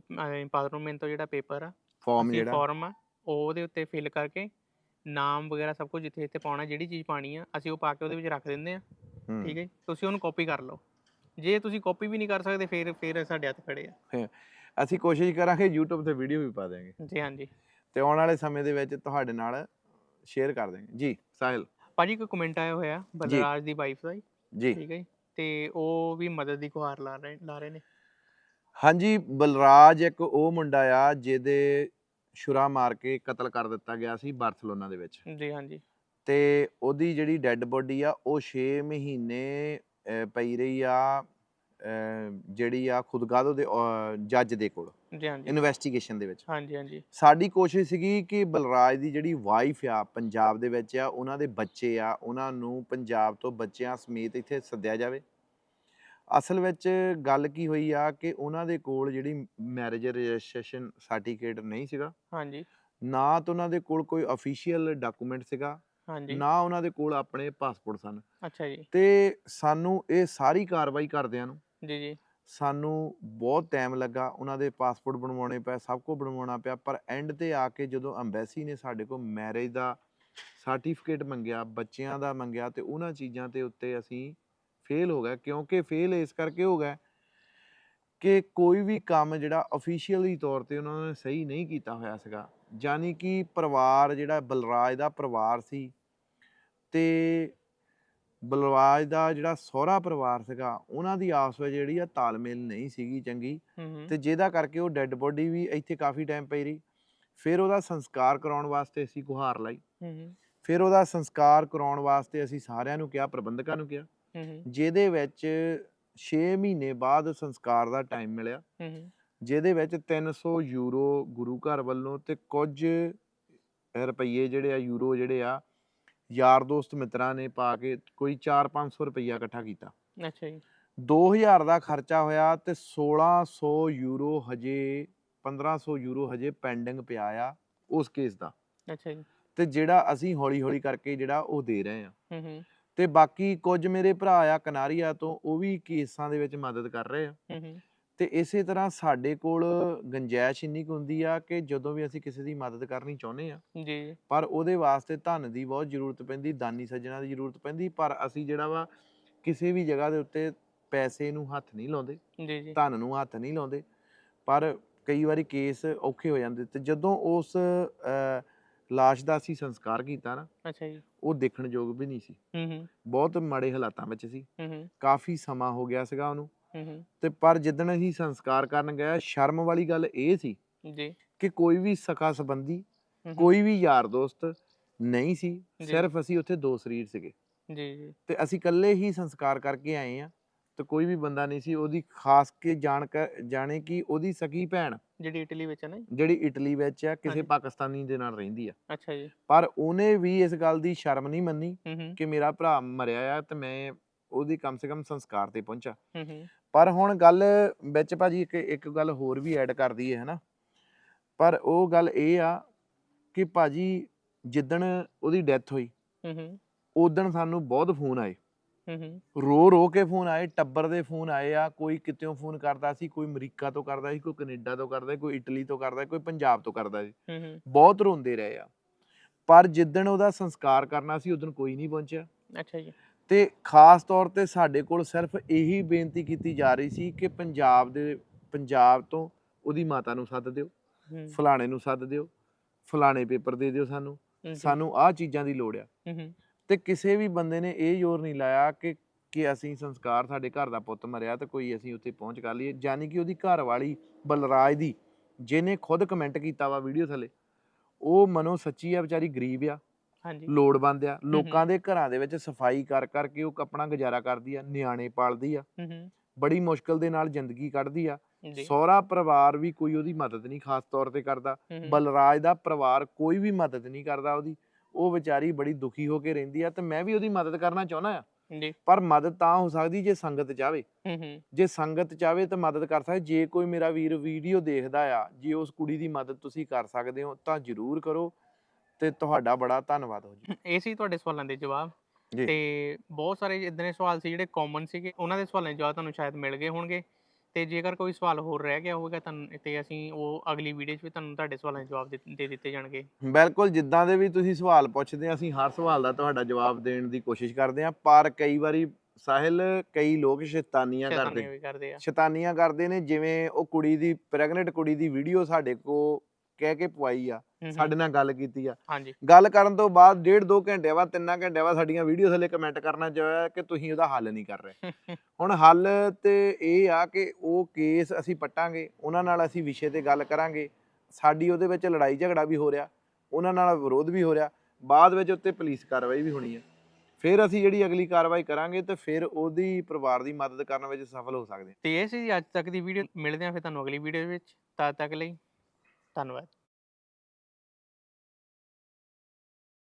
[SPEAKER 2] ਪਾਦਰੋਮੈਂਟ ਤੋਂ ਜਿਹੜਾ ਪੇਪਰ ਆ
[SPEAKER 1] ਫਾਰਮ
[SPEAKER 2] ਅਸੀਂ
[SPEAKER 1] ਜਿਹੜਾ।
[SPEAKER 2] ਫਾਰਮ ਆ ਉਹ ਉਹਦੇ ਉੱਤੇ ਫਿਲ ਕਰਕੇ ਨਾਮ ਵਗੈਰਾ ਸਭ ਕੁਝ ਜਿੱਥੇ ਜਿੱਥੇ ਪਾਉਣਾ ਜਿਹੜੀ ਚੀਜ਼ ਪਾਣੀ ਆ ਅਸੀਂ ਉਹ ਪਾ ਕੇ ਉਹਦੇ ਵਿੱਚ ਰੱਖ ਦਿੰਦੇ ਆ
[SPEAKER 1] ਹੂੰ।
[SPEAKER 2] ਠੀਕ ਹੈ ਜੀ? ਤੁਸੀਂ ਉਹਨੂੰ ਕਾਪੀ ਕਰ ਲਓ। ਜੇ ਤੁਸੀਂ ਕਾਪੀ ਵੀ ਨਹੀਂ ਕਰ ਸਕਦੇ ਫਿਰ ਫਿਰ ਸਾਡੇ ਹੱਥ ਖੜੇ ਆ।
[SPEAKER 1] ਅਸੀਂ ਕੋਸ਼ਿਸ਼ ਕਰਾਂਗੇ YouTube ਤੇ ਵੀਡੀਓ ਵੀ ਪਾ ਦੇਵਾਂਗੇ
[SPEAKER 2] ਜੀ ਹਾਂਜੀ।
[SPEAKER 1] ਤੇ ਆਉਣ ਵਾਲੇ ਸਮੇਂ ਦੇ ਵਿੱਚ ਤੁਹਾਡੇ ਨਾਲ ਸ਼ੇਅਰ ਕਰ ਦੇਵਾਂਗੇ ਜੀ ਸਾਹਿਲ।
[SPEAKER 2] ਭਾਜੀ ਕੋਈ ਕਮੈਂਟ ਆਇਆ ਹੋਇਆ ਬਲਰਾਜ ਦੀ ਵਾਈਫ ਦਾ ਜੀ
[SPEAKER 1] ਜੀ।
[SPEAKER 2] ਠੀਕ ਹੈ ਜੀ। ਤੇ ਉਹ ਵੀ ਮਦਦ ਦੀ ਗੁਹਾਰ ਲਾ ਰਹੇ ਲਾ ਰਹੇ ਨੇ?
[SPEAKER 1] ਹਾਂਜੀ ਬਲਰਾਜ ਇੱਕ ਉਹ ਮੁੰਡਾ ਆ ਜਿਹਦੇ ਛੁਰਾ ਮਾਰ ਕੇ ਕਤਲ ਕਰ ਦਿੱਤਾ ਗਿਆ ਸੀ ਬਾਰਸਲੋਨਾ ਦੇ ਵਿੱਚ।
[SPEAKER 2] ਜੀ ਹਾਂਜੀ।
[SPEAKER 1] ਤੇ ਉਹਦੀ ਜਿਹੜੀ ਡੈੱਡ ਬੋਡੀ ਆ ਉਹ 6 ਮਹੀਨੇ ਅਹ, ਪਈ ਰਹੀ ਆ ਜਿਹੜੀ ਆ ਖੁਦਗਾਦੋ ਦੇ ਜੱਜ ਦੇ ਕੋਲ।
[SPEAKER 2] ਜੀ ਹਾਂਜੀ
[SPEAKER 1] ਇਨਵੈਸਟੀਗੇਸ਼ਨ ਦੇ ਵਿੱਚ।
[SPEAKER 2] ਹਾਂਜੀ ਹਾਂਜੀ।
[SPEAKER 1] ਸਾਡੀ ਕੋਸ਼ਿਸ਼ ਸੀਗੀ ਕਿ ਬਲਰਾਜ ਦੀ ਜਿਹੜੀ ਵਾਈਫ ਆ ਪੰਜਾਬ ਦੇ ਵਿੱਚ ਆ ਉਹਨਾਂ ਦੇ ਬੱਚੇ ਆ ਉਹਨਾਂ ਨੂੰ ਪੰਜਾਬ ਤੋਂ ਬੱਚਿਆਂ ਸਮੇਤ ਇੱਥੇ ਸੱਦਿਆ ਜਾਵੇ। ਅਸਲ ਵਿੱਚ ਗੱਲ ਕੀ ਹੋਈ ਆ ਕਿ ਉਹਨਾਂ ਦੇ ਕੋਲ ਜਿਹੜੀ ਮੈਰਿਜ ਰਜਿਸਟ੍ਰੇਸ਼ਨ ਸਰਟੀਫਿਕੇਟ ਨਹੀਂ ਸੀਗਾ।
[SPEAKER 2] ਹਾਂਜੀ।
[SPEAKER 1] ਨਾ ਤਾਂ ਉਹਨਾਂ ਦੇ ਕੋਲ ਕੋਈ ਅਫੀਸ਼ੀਅਲ ਡਾਕੂਮੈਂਟ ਸੀਗਾ
[SPEAKER 2] ਹਾਂਜੀ।
[SPEAKER 1] ਨਾ ਉਹਨਾਂ ਦੇ ਕੋਲ ਆਪਣੇ ਪਾਸਪੋਰਟ ਸਨ।
[SPEAKER 2] ਅੱਛਾ ਜੀ।
[SPEAKER 1] ਤੇ ਸਾਨੂੰ ਇਹ ਸਾਰੀ ਕਾਰਵਾਈ ਕਰਦਿਆਂ ਨੂੰ
[SPEAKER 2] ਜੀ ਜੀ।
[SPEAKER 1] ਸਾਨੂੰ ਬਹੁਤ ਟਾਈਮ ਲੱਗਾ, ਉਹਨਾਂ ਦੇ ਪਾਸਪੋਰਟ ਬਣਵਾਉਣੇ ਪਏ, ਸਭ ਕੁਝ ਬਣਵਾਉਣਾ ਪਿਆ, ਪਰ ਐਂਡ ਤੇ ਆ ਕੇ ਜਦੋਂ ਐਮਬੈਸੀ ਨੇ ਸਾਡੇ ਕੋਲ ਮੈਰਿਜ ਦਾ ਸਰਟੀਫਿਕੇਟ ਮੰਗਿਆ, ਬੱਚਿਆਂ ਦਾ ਮੰਗਿਆ ਤੇ ਉਹਨਾਂ ਚੀਜ਼ਾਂ ਤੇ ਉੱਤੇ ਅਸੀਂ ਫੇਲ ਹੋ ਗਏ, ਕਿਉਂਕਿ ਫੇਲ ਇਸ ਕਰਕੇ ਹੋ ਗਏ ਕਿ ਕੋਈ ਵੀ ਕੰਮ ਜਿਹੜਾ ਅਫੀਸ਼ੀਅਲੀ ਤੌਰ ਤੇ ਉਹਨਾਂ ਨੇ ਸਹੀ ਨਹੀਂ ਕੀਤਾ ਹੋਇਆ ਸੀਗਾ। ਯਾਨੀ ਕਿ ਪਰਿਵਾਰ ਜਿਹੜਾ ਬਲਰਾਜ ਦਾ ਪਰਿਵਾਰ ਸੀ ਤੇ ਬਲਰਾਜ ਦਾ ਜਿਹੜਾ ਸਹੁਰਾ ਪਰਿਵਾਰ ਸੀਗਾ ਉਹਨਾਂ ਦੀ ਆਪਸ ਵਿੱਚ ਜਿਹੜੀ ਆ ਤਾਲਮੇਲ ਨਹੀਂ ਸੀਗੀ ਚੰਗੀ
[SPEAKER 2] ਹੂੰ
[SPEAKER 1] ਤੇ ਜਿਹਦਾ ਕਰਕੇ ਉਹ ਡੈੱਡ ਬੋਡੀ ਵੀ ਇੱਥੇ ਕਾਫੀ ਟਾਈਮ ਪਈ ਰਹੀ। ਫਿਰ ਉਹਦਾ ਸੰਸਕਾਰ ਕਰਾਉਣ ਵਾਸਤੇ ਅਸੀਂ ਗੁਹਾਰ ਲਾਈ।
[SPEAKER 2] ਹੂੰ
[SPEAKER 1] ਫਿਰ ਉਹਦਾ ਸੰਸਕਾਰ ਕਰਾਉਣ ਵਾਸਤੇ ਅਸੀਂ ਸਾਰਿਆਂ ਨੂੰ ਕਿਹਾ ਪ੍ਰਬੰਧਕਾਂ ਨੂੰ ਕਿਹਾ।
[SPEAKER 2] ਹੂੰ
[SPEAKER 1] ਜਿਹਦੇ ਵਿੱਚ 6 ਮਹੀਨੇ ਬਾਅਦ ਸੰਸਕਾਰ ਦਾ ਟਾਈਮ ਮਿਲਿਆ।
[SPEAKER 2] ਹੂੰ
[SPEAKER 1] ਜਿਹਦੇ ਵਿੱਚ 300 ਯੂਰੋ ਗੁਰੂ ਘਰ ਵੱਲੋਂ ਤੇ ਕੁਝ ਰੁਪਈਏ ਜਿਹੜੇ ਆ ਯੂਰੋ ਜਿਹੜੇ ਆ ਯਾਰ ਦੋਸਤ ਮਿੱਤਰਾਂ ਨੇ ਪਾ ਕੇ ਕੋਈ 4-500 ਰੁਪਈਆ ਇਕੱਠਾ ਕੀਤਾ।
[SPEAKER 2] ਅੱਛਾ ਜੀ।
[SPEAKER 1] 2000 ਦਾ ਖਰਚਾ ਹੋਇਆ ਤੇ 1600 ਯੂਰੋ ਹਜੇ 1500 ਯੂਰੋ ਹਜੇ ਪੈਂਡਿੰਗ ਪਿਆ ਆ ਉਸ ਕੇਸ ਦਾ।
[SPEAKER 2] ਅੱਛਾ ਜੀ।
[SPEAKER 1] ਤੇ ਜਿਹੜਾ ਅਸੀਂ ਹੌਲੀ ਹੌਲੀ ਕਰਕੇ ਜਿਹੜਾ ਉਹ ਦੇ ਰਹੇ ਆ
[SPEAKER 2] ਹੂੰ ਹੂੰ।
[SPEAKER 1] ਤੇ ਬਾਕੀ ਕੁਝ ਮੇਰੇ ਭਰਾ ਆ ਕਨਾਰੀਆ ਤੋਂ ਉਹ ਵੀ ਕੇਸਾਂ ਦੇ ਵਿੱਚ ਮਦਦ ਕਰ ਰਹੇ ਆ।
[SPEAKER 2] ਹੂੰ ਹੂੰ।
[SPEAKER 1] ਤੇ ਇਸੇ ਤਰ੍ਹਾਂ ਸਾਡੇ ਕੋਲ ਗੰਜਾਇਸ਼ ਇੰਨੀ ਕੁ ਹੁੰਦੀ ਆ ਕਿ ਜਦੋਂ ਵੀ ਅਸੀਂ ਕਿਸੇ ਦੀ ਮਦਦ ਕਰਨੀ ਚਾਹੁੰਦੇ ਆ
[SPEAKER 2] ਜੀ।
[SPEAKER 1] ਪਰ ਉਹਦੇ ਵਾਸਤੇ ਧਨ ਦੀ ਬਹੁਤ ਜ਼ਰੂਰਤ ਪੈਂਦੀ ਦਾਨੀ ਸੱਜਣਾ ਦੀ ਜ਼ਰੂਰਤ ਪੈਂਦੀ ਪਰ ਅਸੀਂ ਜਿਹੜਾ ਵਾ ਕਿਸੇ ਵੀ ਜਗ੍ਹਾ ਦੇ ਉੱਤੇ ਪੈਸੇ ਨੂੰ ਹੱਥ ਨਹੀਂ ਲਾਉਂਦੇ
[SPEAKER 2] ਜੀ ਜੀ।
[SPEAKER 1] ਧਨ ਨੂੰ ਹੱਥ ਨਹੀਂ ਲਾਉਂਦੇ ਪਰ ਕਈ ਵਾਰੀ ਕੇਸ ਔਖੇ ਹੋ ਜਾਂਦੇ ਤੇ ਜਦੋਂ ਉਸ ਲਾਸ਼ ਦਾ ਅਸੀਂ ਸੰਸਕਾਰ ਕੀਤਾ ਨਾ
[SPEAKER 2] ਅੱਛਾ ਜੀ।
[SPEAKER 1] ਉਹ ਦੇਖਣ ਯੋਗ ਵੀ ਨਹੀਂ ਸੀ।
[SPEAKER 2] ਹੂੰ ਹੂੰ।
[SPEAKER 1] ਬਹੁਤ ਮਾੜੇ ਹਾਲਾਤਾਂ ਵਿੱਚ ਸੀ।
[SPEAKER 2] ਹੂੰ ਹੂੰ।
[SPEAKER 1] ਕਾਫੀ ਸਮਾਂ ਹੋ ਗਿਆ ਸੀਗਾ ਉਹਨੂੰ।
[SPEAKER 2] ਹੂੰ
[SPEAKER 1] ਤੇ ਪਰ ਜਿੱਦਣ ਅਸੀਂ ਸੰਸਕਾਰ ਕਰਨ ਗਏ ਸ਼ਰਮ ਵਾਲੀ ਗੱਲ ਇਹ ਸੀ
[SPEAKER 2] ਜੀ।
[SPEAKER 1] ਕਿ ਕੋਈ ਵੀ ਸਖਾ ਸੰਬੰਧੀ ਕੋਈ ਵੀ ਯਾਰ ਦੋਸਤ ਨਹੀਂ ਸੀ। ਸਿਰਫ ਅਸੀਂ ਉੱਥੇ ਦੋ ਸਰੀਰ ਸੀਗੇ।
[SPEAKER 2] ਜੀ ਜੀ।
[SPEAKER 1] ਤੇ ਅਸੀਂ ਇਕੱਲੇ ਹੀ ਸੰਸਕਾਰ ਕਰਕੇ ਆਏ ਆ ਤੇ ਕੋਈ ਵੀ ਬੰਦਾ ਨਹੀਂ ਸੀ ਉਹਦੀ ਖਾਸ ਕੇ ਜਾਣ ਜਾਣੇ ਕਿ ਉਹਦੀ ਸਕੀ ਭੈਣ
[SPEAKER 2] ਜਿਹੜੀ ਇਟਲੀ ਵਿੱਚ ਹੈ ਨਾ?
[SPEAKER 1] ਜਿਹੜੀ ਇਟਲੀ ਵਿੱਚ ਆ ਕਿਸੇ। ਪਾਕਿਸਤਾਨੀ ਦੇ ਨਾਲ ਰਹਿੰਦੀ ਆ।
[SPEAKER 2] ਅੱਛਾ ਜੀ।
[SPEAKER 1] ਪਰ ਉਹਨੇ ਵੀ ਇਸ ਗੱਲ ਦੀ ਸ਼ਰਮ ਨਹੀਂ ਮੰਨੀ ਕਿ ਮੇਰਾ ਭਰਾ ਮਰਿਆ ਆ ਤੇ ਮੈਂ ਉਹਦੀ ਕਮ ਸੇ ਕਮ ਸੰਸਕਾਰ ਤੇ ਪਹੁੰਚਾ।
[SPEAKER 2] ਹੂੰ ਹੂੰ।
[SPEAKER 1] ਪਰ ਹੁਣ ਗੱਲ ਵਿੱਚ ਭਾਜੀ ਇੱਕ ਇੱਕ ਗੱਲ ਹੋਰ ਵੀ ਐਡ ਕਰ ਦਈਏ ਹਨਾ? ਪਰ ਉਹ ਗੱਲ ਇਹ ਆ ਕਿ ਭਾਜੀ ਜਿੱਦਣ ਉਹਦੀ ਡੈਥ ਹੋਈ
[SPEAKER 2] ਹੂੰ ਹੂੰ।
[SPEAKER 1] ਉਦੋਂ ਸਾਨੂੰ ਬਹੁਤ ਫੋਨ ਆਏ।
[SPEAKER 2] ਹੂੰ ਹੂੰ।
[SPEAKER 1] ਰੋ ਰੋ ਕੇ ਫੋਨ ਆਏ ਟੱਬਰ ਦੇ ਫੋਨ ਆਏ ਆ ਕੋਈ ਕਿਤੇੋਂ ਫੋਨ ਕਰਦਾ ਸੀ ਕੋਈ ਅਮਰੀਕਾ ਤੋਂ ਕਰਦਾ ਸੀ ਕੋਈ ਕੈਨੇਡਾ ਤੋਂ ਕਰਦਾ ਕੋਈ ਇਟਲੀ ਤੋਂ ਕਰਦਾ ਕੋਈ ਪੰਜਾਬ ਤੋਂ ਕਰਦਾ ਸੀ।
[SPEAKER 2] ਹੂੰ ਹੂੰ।
[SPEAKER 1] ਬਹੁਤ ਰੋਂਦੇ ਰਹੇ ਆ। ਪਰ ਜਿੱਦਣ ਉਹਦਾ ਸੰਸਕਾਰ ਕਰਨਾ ਸੀ ਉਦੋਂ ਕੋਈ ਨਹੀਂ ਪਹੁੰਚਿਆ।
[SPEAKER 2] ਅੱਛਾ ਜੀ।
[SPEAKER 1] ਤੇ ਖਾਸ ਤੌਰ ਤੇ ਸਾਡੇ ਕੋਲ ਸਿਰਫ ਇਹੀ ਬੇਨਤੀ ਕੀਤੀ ਜਾ ਰਹੀ ਸੀ ਕਿ ਪੰਜਾਬ ਦੇ ਪੰਜਾਬ ਤੋਂ ਉਹਦੀ ਮਾਤਾ ਨੂੰ ਸੱਦ ਦਿਓ ਫਲਾਣੇ ਨੂੰ ਸੱਦ ਦਿਓ ਫਲਾਣੇ ਪੇਪਰ ਦੇ ਦਿਓ ਸਾਨੂੰ। ਸਾਨੂੰ ਆਹ ਚੀਜ਼ਾਂ ਦੀ ਲੋੜ ਆ। ਤੇ ਕਿਸੇ ਵੀ ਬੰਦੇ ਨੇ ਇਹ ਜ਼ੋਰ ਨਹੀਂ ਲਾਇਆ ਕਿ ਕਿ ਅਸੀਂ ਸੰਸਕਾਰ ਸਾਡੇ ਘਰ ਦਾ ਪੁੱਤ ਮਰਿਆ ਤੇ ਕੋਈ ਅਸੀਂ ਉੱਥੇ ਪਹੁੰਚ ਕਰ ਲਈਏ ਯਾਨੀ ਕਿ ਉਹਦੀ ਘਰ ਵਾਲੀ ਬਲਰਾਜ ਦੀ ਜਿਹਨੇ ਖੁਦ ਕਮੈਂਟ ਕੀਤਾ ਵਾ ਵੀਡੀਓ ਥੱਲੇ ਉਹ ਮਨੋ ਸੱਚੀ ਆ ਵਿਚਾਰੀ ਗਰੀਬ ਆ। ਲੋੜਵੰਦ ਆ। ਲੋਕਾਂ ਦੇ ਘਰਾਂ ਦੇ ਵਿੱਚ ਸਫ਼ਾਈ ਕਰ ਕਰਕੇ ਉਹ ਆਪਣਾ ਗੁਜ਼ਾਰਾ ਕਰਦੀ ਆ ਨਿਆਣੇ ਪਾਲਦੀ ਆ। ਬੜੀ ਮੁਸ਼ਕਲ ਦੇ ਨਾਲ ਜ਼ਿੰਦਗੀ ਕੱਢਦੀ ਆ। ਸਹੁਰਾ ਪਰਿਵਾਰ ਵੀ ਕੋਈ ਉਹਦੀ ਮਦਦ ਨਹੀਂ ਖਾਸ ਤੌਰ ਤੇ ਕਰਦਾ। ਬਲਰਾਜ ਦਾ ਪਰਿਵਾਰ ਕੋਈ ਵੀ ਮਦਦ ਨਹੀਂ ਕਰਦਾ ਉਹਦੀ। ਉਹ ਵਿਚਾਰੀ ਬੜੀ ਦੁਖੀ ਹੋ ਕੇ ਰਹਿੰਦੀ ਆ ਤੇ ਮੈਂ ਵੀ ਉਹਦੀ ਮਦਦ ਕਰਨਾ ਚਾਹੁੰਦਾ ਆ।
[SPEAKER 2] ਜੀ।
[SPEAKER 1] ਪਰ ਮਦਦ ਤਾਂ ਹੋ ਸਕਦੀ ਜੇ ਸੰਗਤ ਚਾਵੇ। ਜੇ ਸੰਗਤ ਚਾਵੇ ਤਾਂ ਮਦਦ ਕਰ ਸਕਦਾ। ਜੇ ਕੋਈ ਮੇਰਾ ਵੀਰ ਵੀਡੀਓ ਦੇਖਦਾ ਆ ਜੇ ਉਸ ਕੁੜੀ ਦੀ ਮਦਦ ਤੁਸੀਂ ਕਰ ਸਕਦੇ ਹੋ ਤਾਂ ਜਰੂਰ ਕਰੋ। ਤੇ ਤੁਹਾਡਾ ਬੜਾ ਧੰਨਵਾਦ ਹੋ ਜੀ।
[SPEAKER 2] ਇਹ ਸੀ ਤੁਹਾਡੇ ਸਵਾਲਾਂ ਦੇ ਜਵਾਬ। ਤੇ ਬਹੁਤ ਸਾਰੇ ਇਦਾਂ ਦੇ ਸਵਾਲ ਸੀ ਜਿਹੜੇ ਕਾਮਨ ਸੀਗੇ ਉਹਨਾਂ ਦੇ ਸਵਾਲਾਂ ਦੇ ਜਵਾਬ ਤੁਹਾਨੂੰ ਸ਼ਾਇਦ ਮਿਲ ਗਏ ਹੋਣਗੇ। ਤੇ ਜੇਕਰ ਕੋਈ ਸਵਾਲ ਹੋਰ ਰਹਿ ਗਿਆ ਹੋਵੇਗਾ ਤੁਹਾਨੂੰ ਤੇ ਅਸੀਂ ਉਹ ਅਗਲੀ ਵੀਡੀਓ 'ਚ ਵੀ ਤੁਹਾਨੂੰ ਤੁਹਾਡੇ ਸਵਾਲਾਂ ਦੇ ਜਵਾਬ ਦੇ ਦਿੱਤੇ ਜਾਣਗੇ।
[SPEAKER 1] ਬਿਲਕੁਲ ਜਿੱਦਾਂ ਦੇ ਵੀ ਤੁਸੀਂ ਸਵਾਲ ਪੁੱਛਦੇ ਆ ਅਸੀਂ ਹਰ ਸਵਾਲ ਦਾ ਤੁਹਾਡਾ ਜਵਾਬ ਦੇਣ ਦੀ ਕੋਸ਼ਿਸ਼ ਕਰਦੇ ਆ ਪਰ ਕਈ ਵਾਰੀ ਸਾਹਿਲ ਕਈ ਲੋਕ ਸ਼ੈਤਾਨੀਆਂ ਕਰਦੇ।
[SPEAKER 2] ਸ਼ੈਤਾਨੀਆਂ ਕਰਦੇ ਆ।
[SPEAKER 1] ਸ਼ੈਤਾਨੀਆਂ ਕਰਦੇ ਨੇ ਜਿਵੇਂ ਉਹ ਕੁੜੀ ਦੀ ਪ੍ਰੈਗਨੈਂਟ ਕੁੜੀ ਦੀ ਵੀਡੀਓ ਸਾਡੇ ਕੋ ਕਹਿ ਕੇ ਪਵਾਈ ਆ ਸਾਡੇ ਨਾਲ ਗੱਲ ਕੀਤੀ ਆ।
[SPEAKER 2] ਹਾਂਜੀ।
[SPEAKER 1] ਗੱਲ ਕਰਨ ਤੋਂ ਬਾਅਦ ਡੇਢ ਦੋ ਘੰਟੇ ਬਾਅਦ ਤਿੰਨਾਂ ਘੰਟੇ ਬਾਅਦ ਸਾਡੀਆਂ ਵੀਡੀਓ ਥੱਲੇ ਕਮੈਂਟ ਕਰਨਾ ਚਾਹਿਆ ਕਿ ਤੁਸੀਂ ਉਹਦਾ ਹੱਲ ਨਹੀਂ ਕਰ ਰਹੇ। ਹੁਣ ਹੱਲ ਤੇ ਇਹ ਆ ਕਿ ਉਹ ਕੇਸ ਅਸੀਂ ਪੱਟਾਂਗੇ ਉਹਨਾਂ ਨਾਲ ਅਸੀਂ ਵਿਸ਼ੇ ਤੇ ਗੱਲ ਕਰਾਂਗੇ। ਸਾਡੀ ਉਹਦੇ ਵਿੱਚ ਲੜਾਈ ਝਗੜਾ ਵੀ ਹੋ ਰਿਹਾ ਉਹਨਾਂ ਨਾਲ ਵਿਰੋਧ ਵੀ ਹੋ ਰਿਹਾ ਬਾਅਦ ਵਿੱਚ ਉੱਤੇ ਪੁਲਿਸ ਕਾਰਵਾਈ ਵੀ ਹੋਣੀ ਹੈ ਫਿਰ ਅਸੀਂ ਜਿਹੜੀ ਅਗਲੀ ਕਾਰਵਾਈ ਕਰਾਂਗੇ ਤੇ ਫਿਰ ਉਹਦੀ ਪਰਿਵਾਰ ਦੀ ਮਦਦ ਕਰਨ ਵਿੱਚ ਸਫਲ ਹੋ ਸਕਦੇ
[SPEAKER 2] ਤੇ ਇਹ ਸੀ ਅੱਜ ਤੱਕ ਦੀ ਵੀਡੀਓ ਮਿਲਦੇ ਹਾਂ ਫਿਰ ਤੁਹਾਨੂੰ ਅਗਲੀ ਵੀਡੀਓ ਵਿੱਚ। ਤਦ ਤੱਕ ਲਈ ਧੰਨਵਾਦ।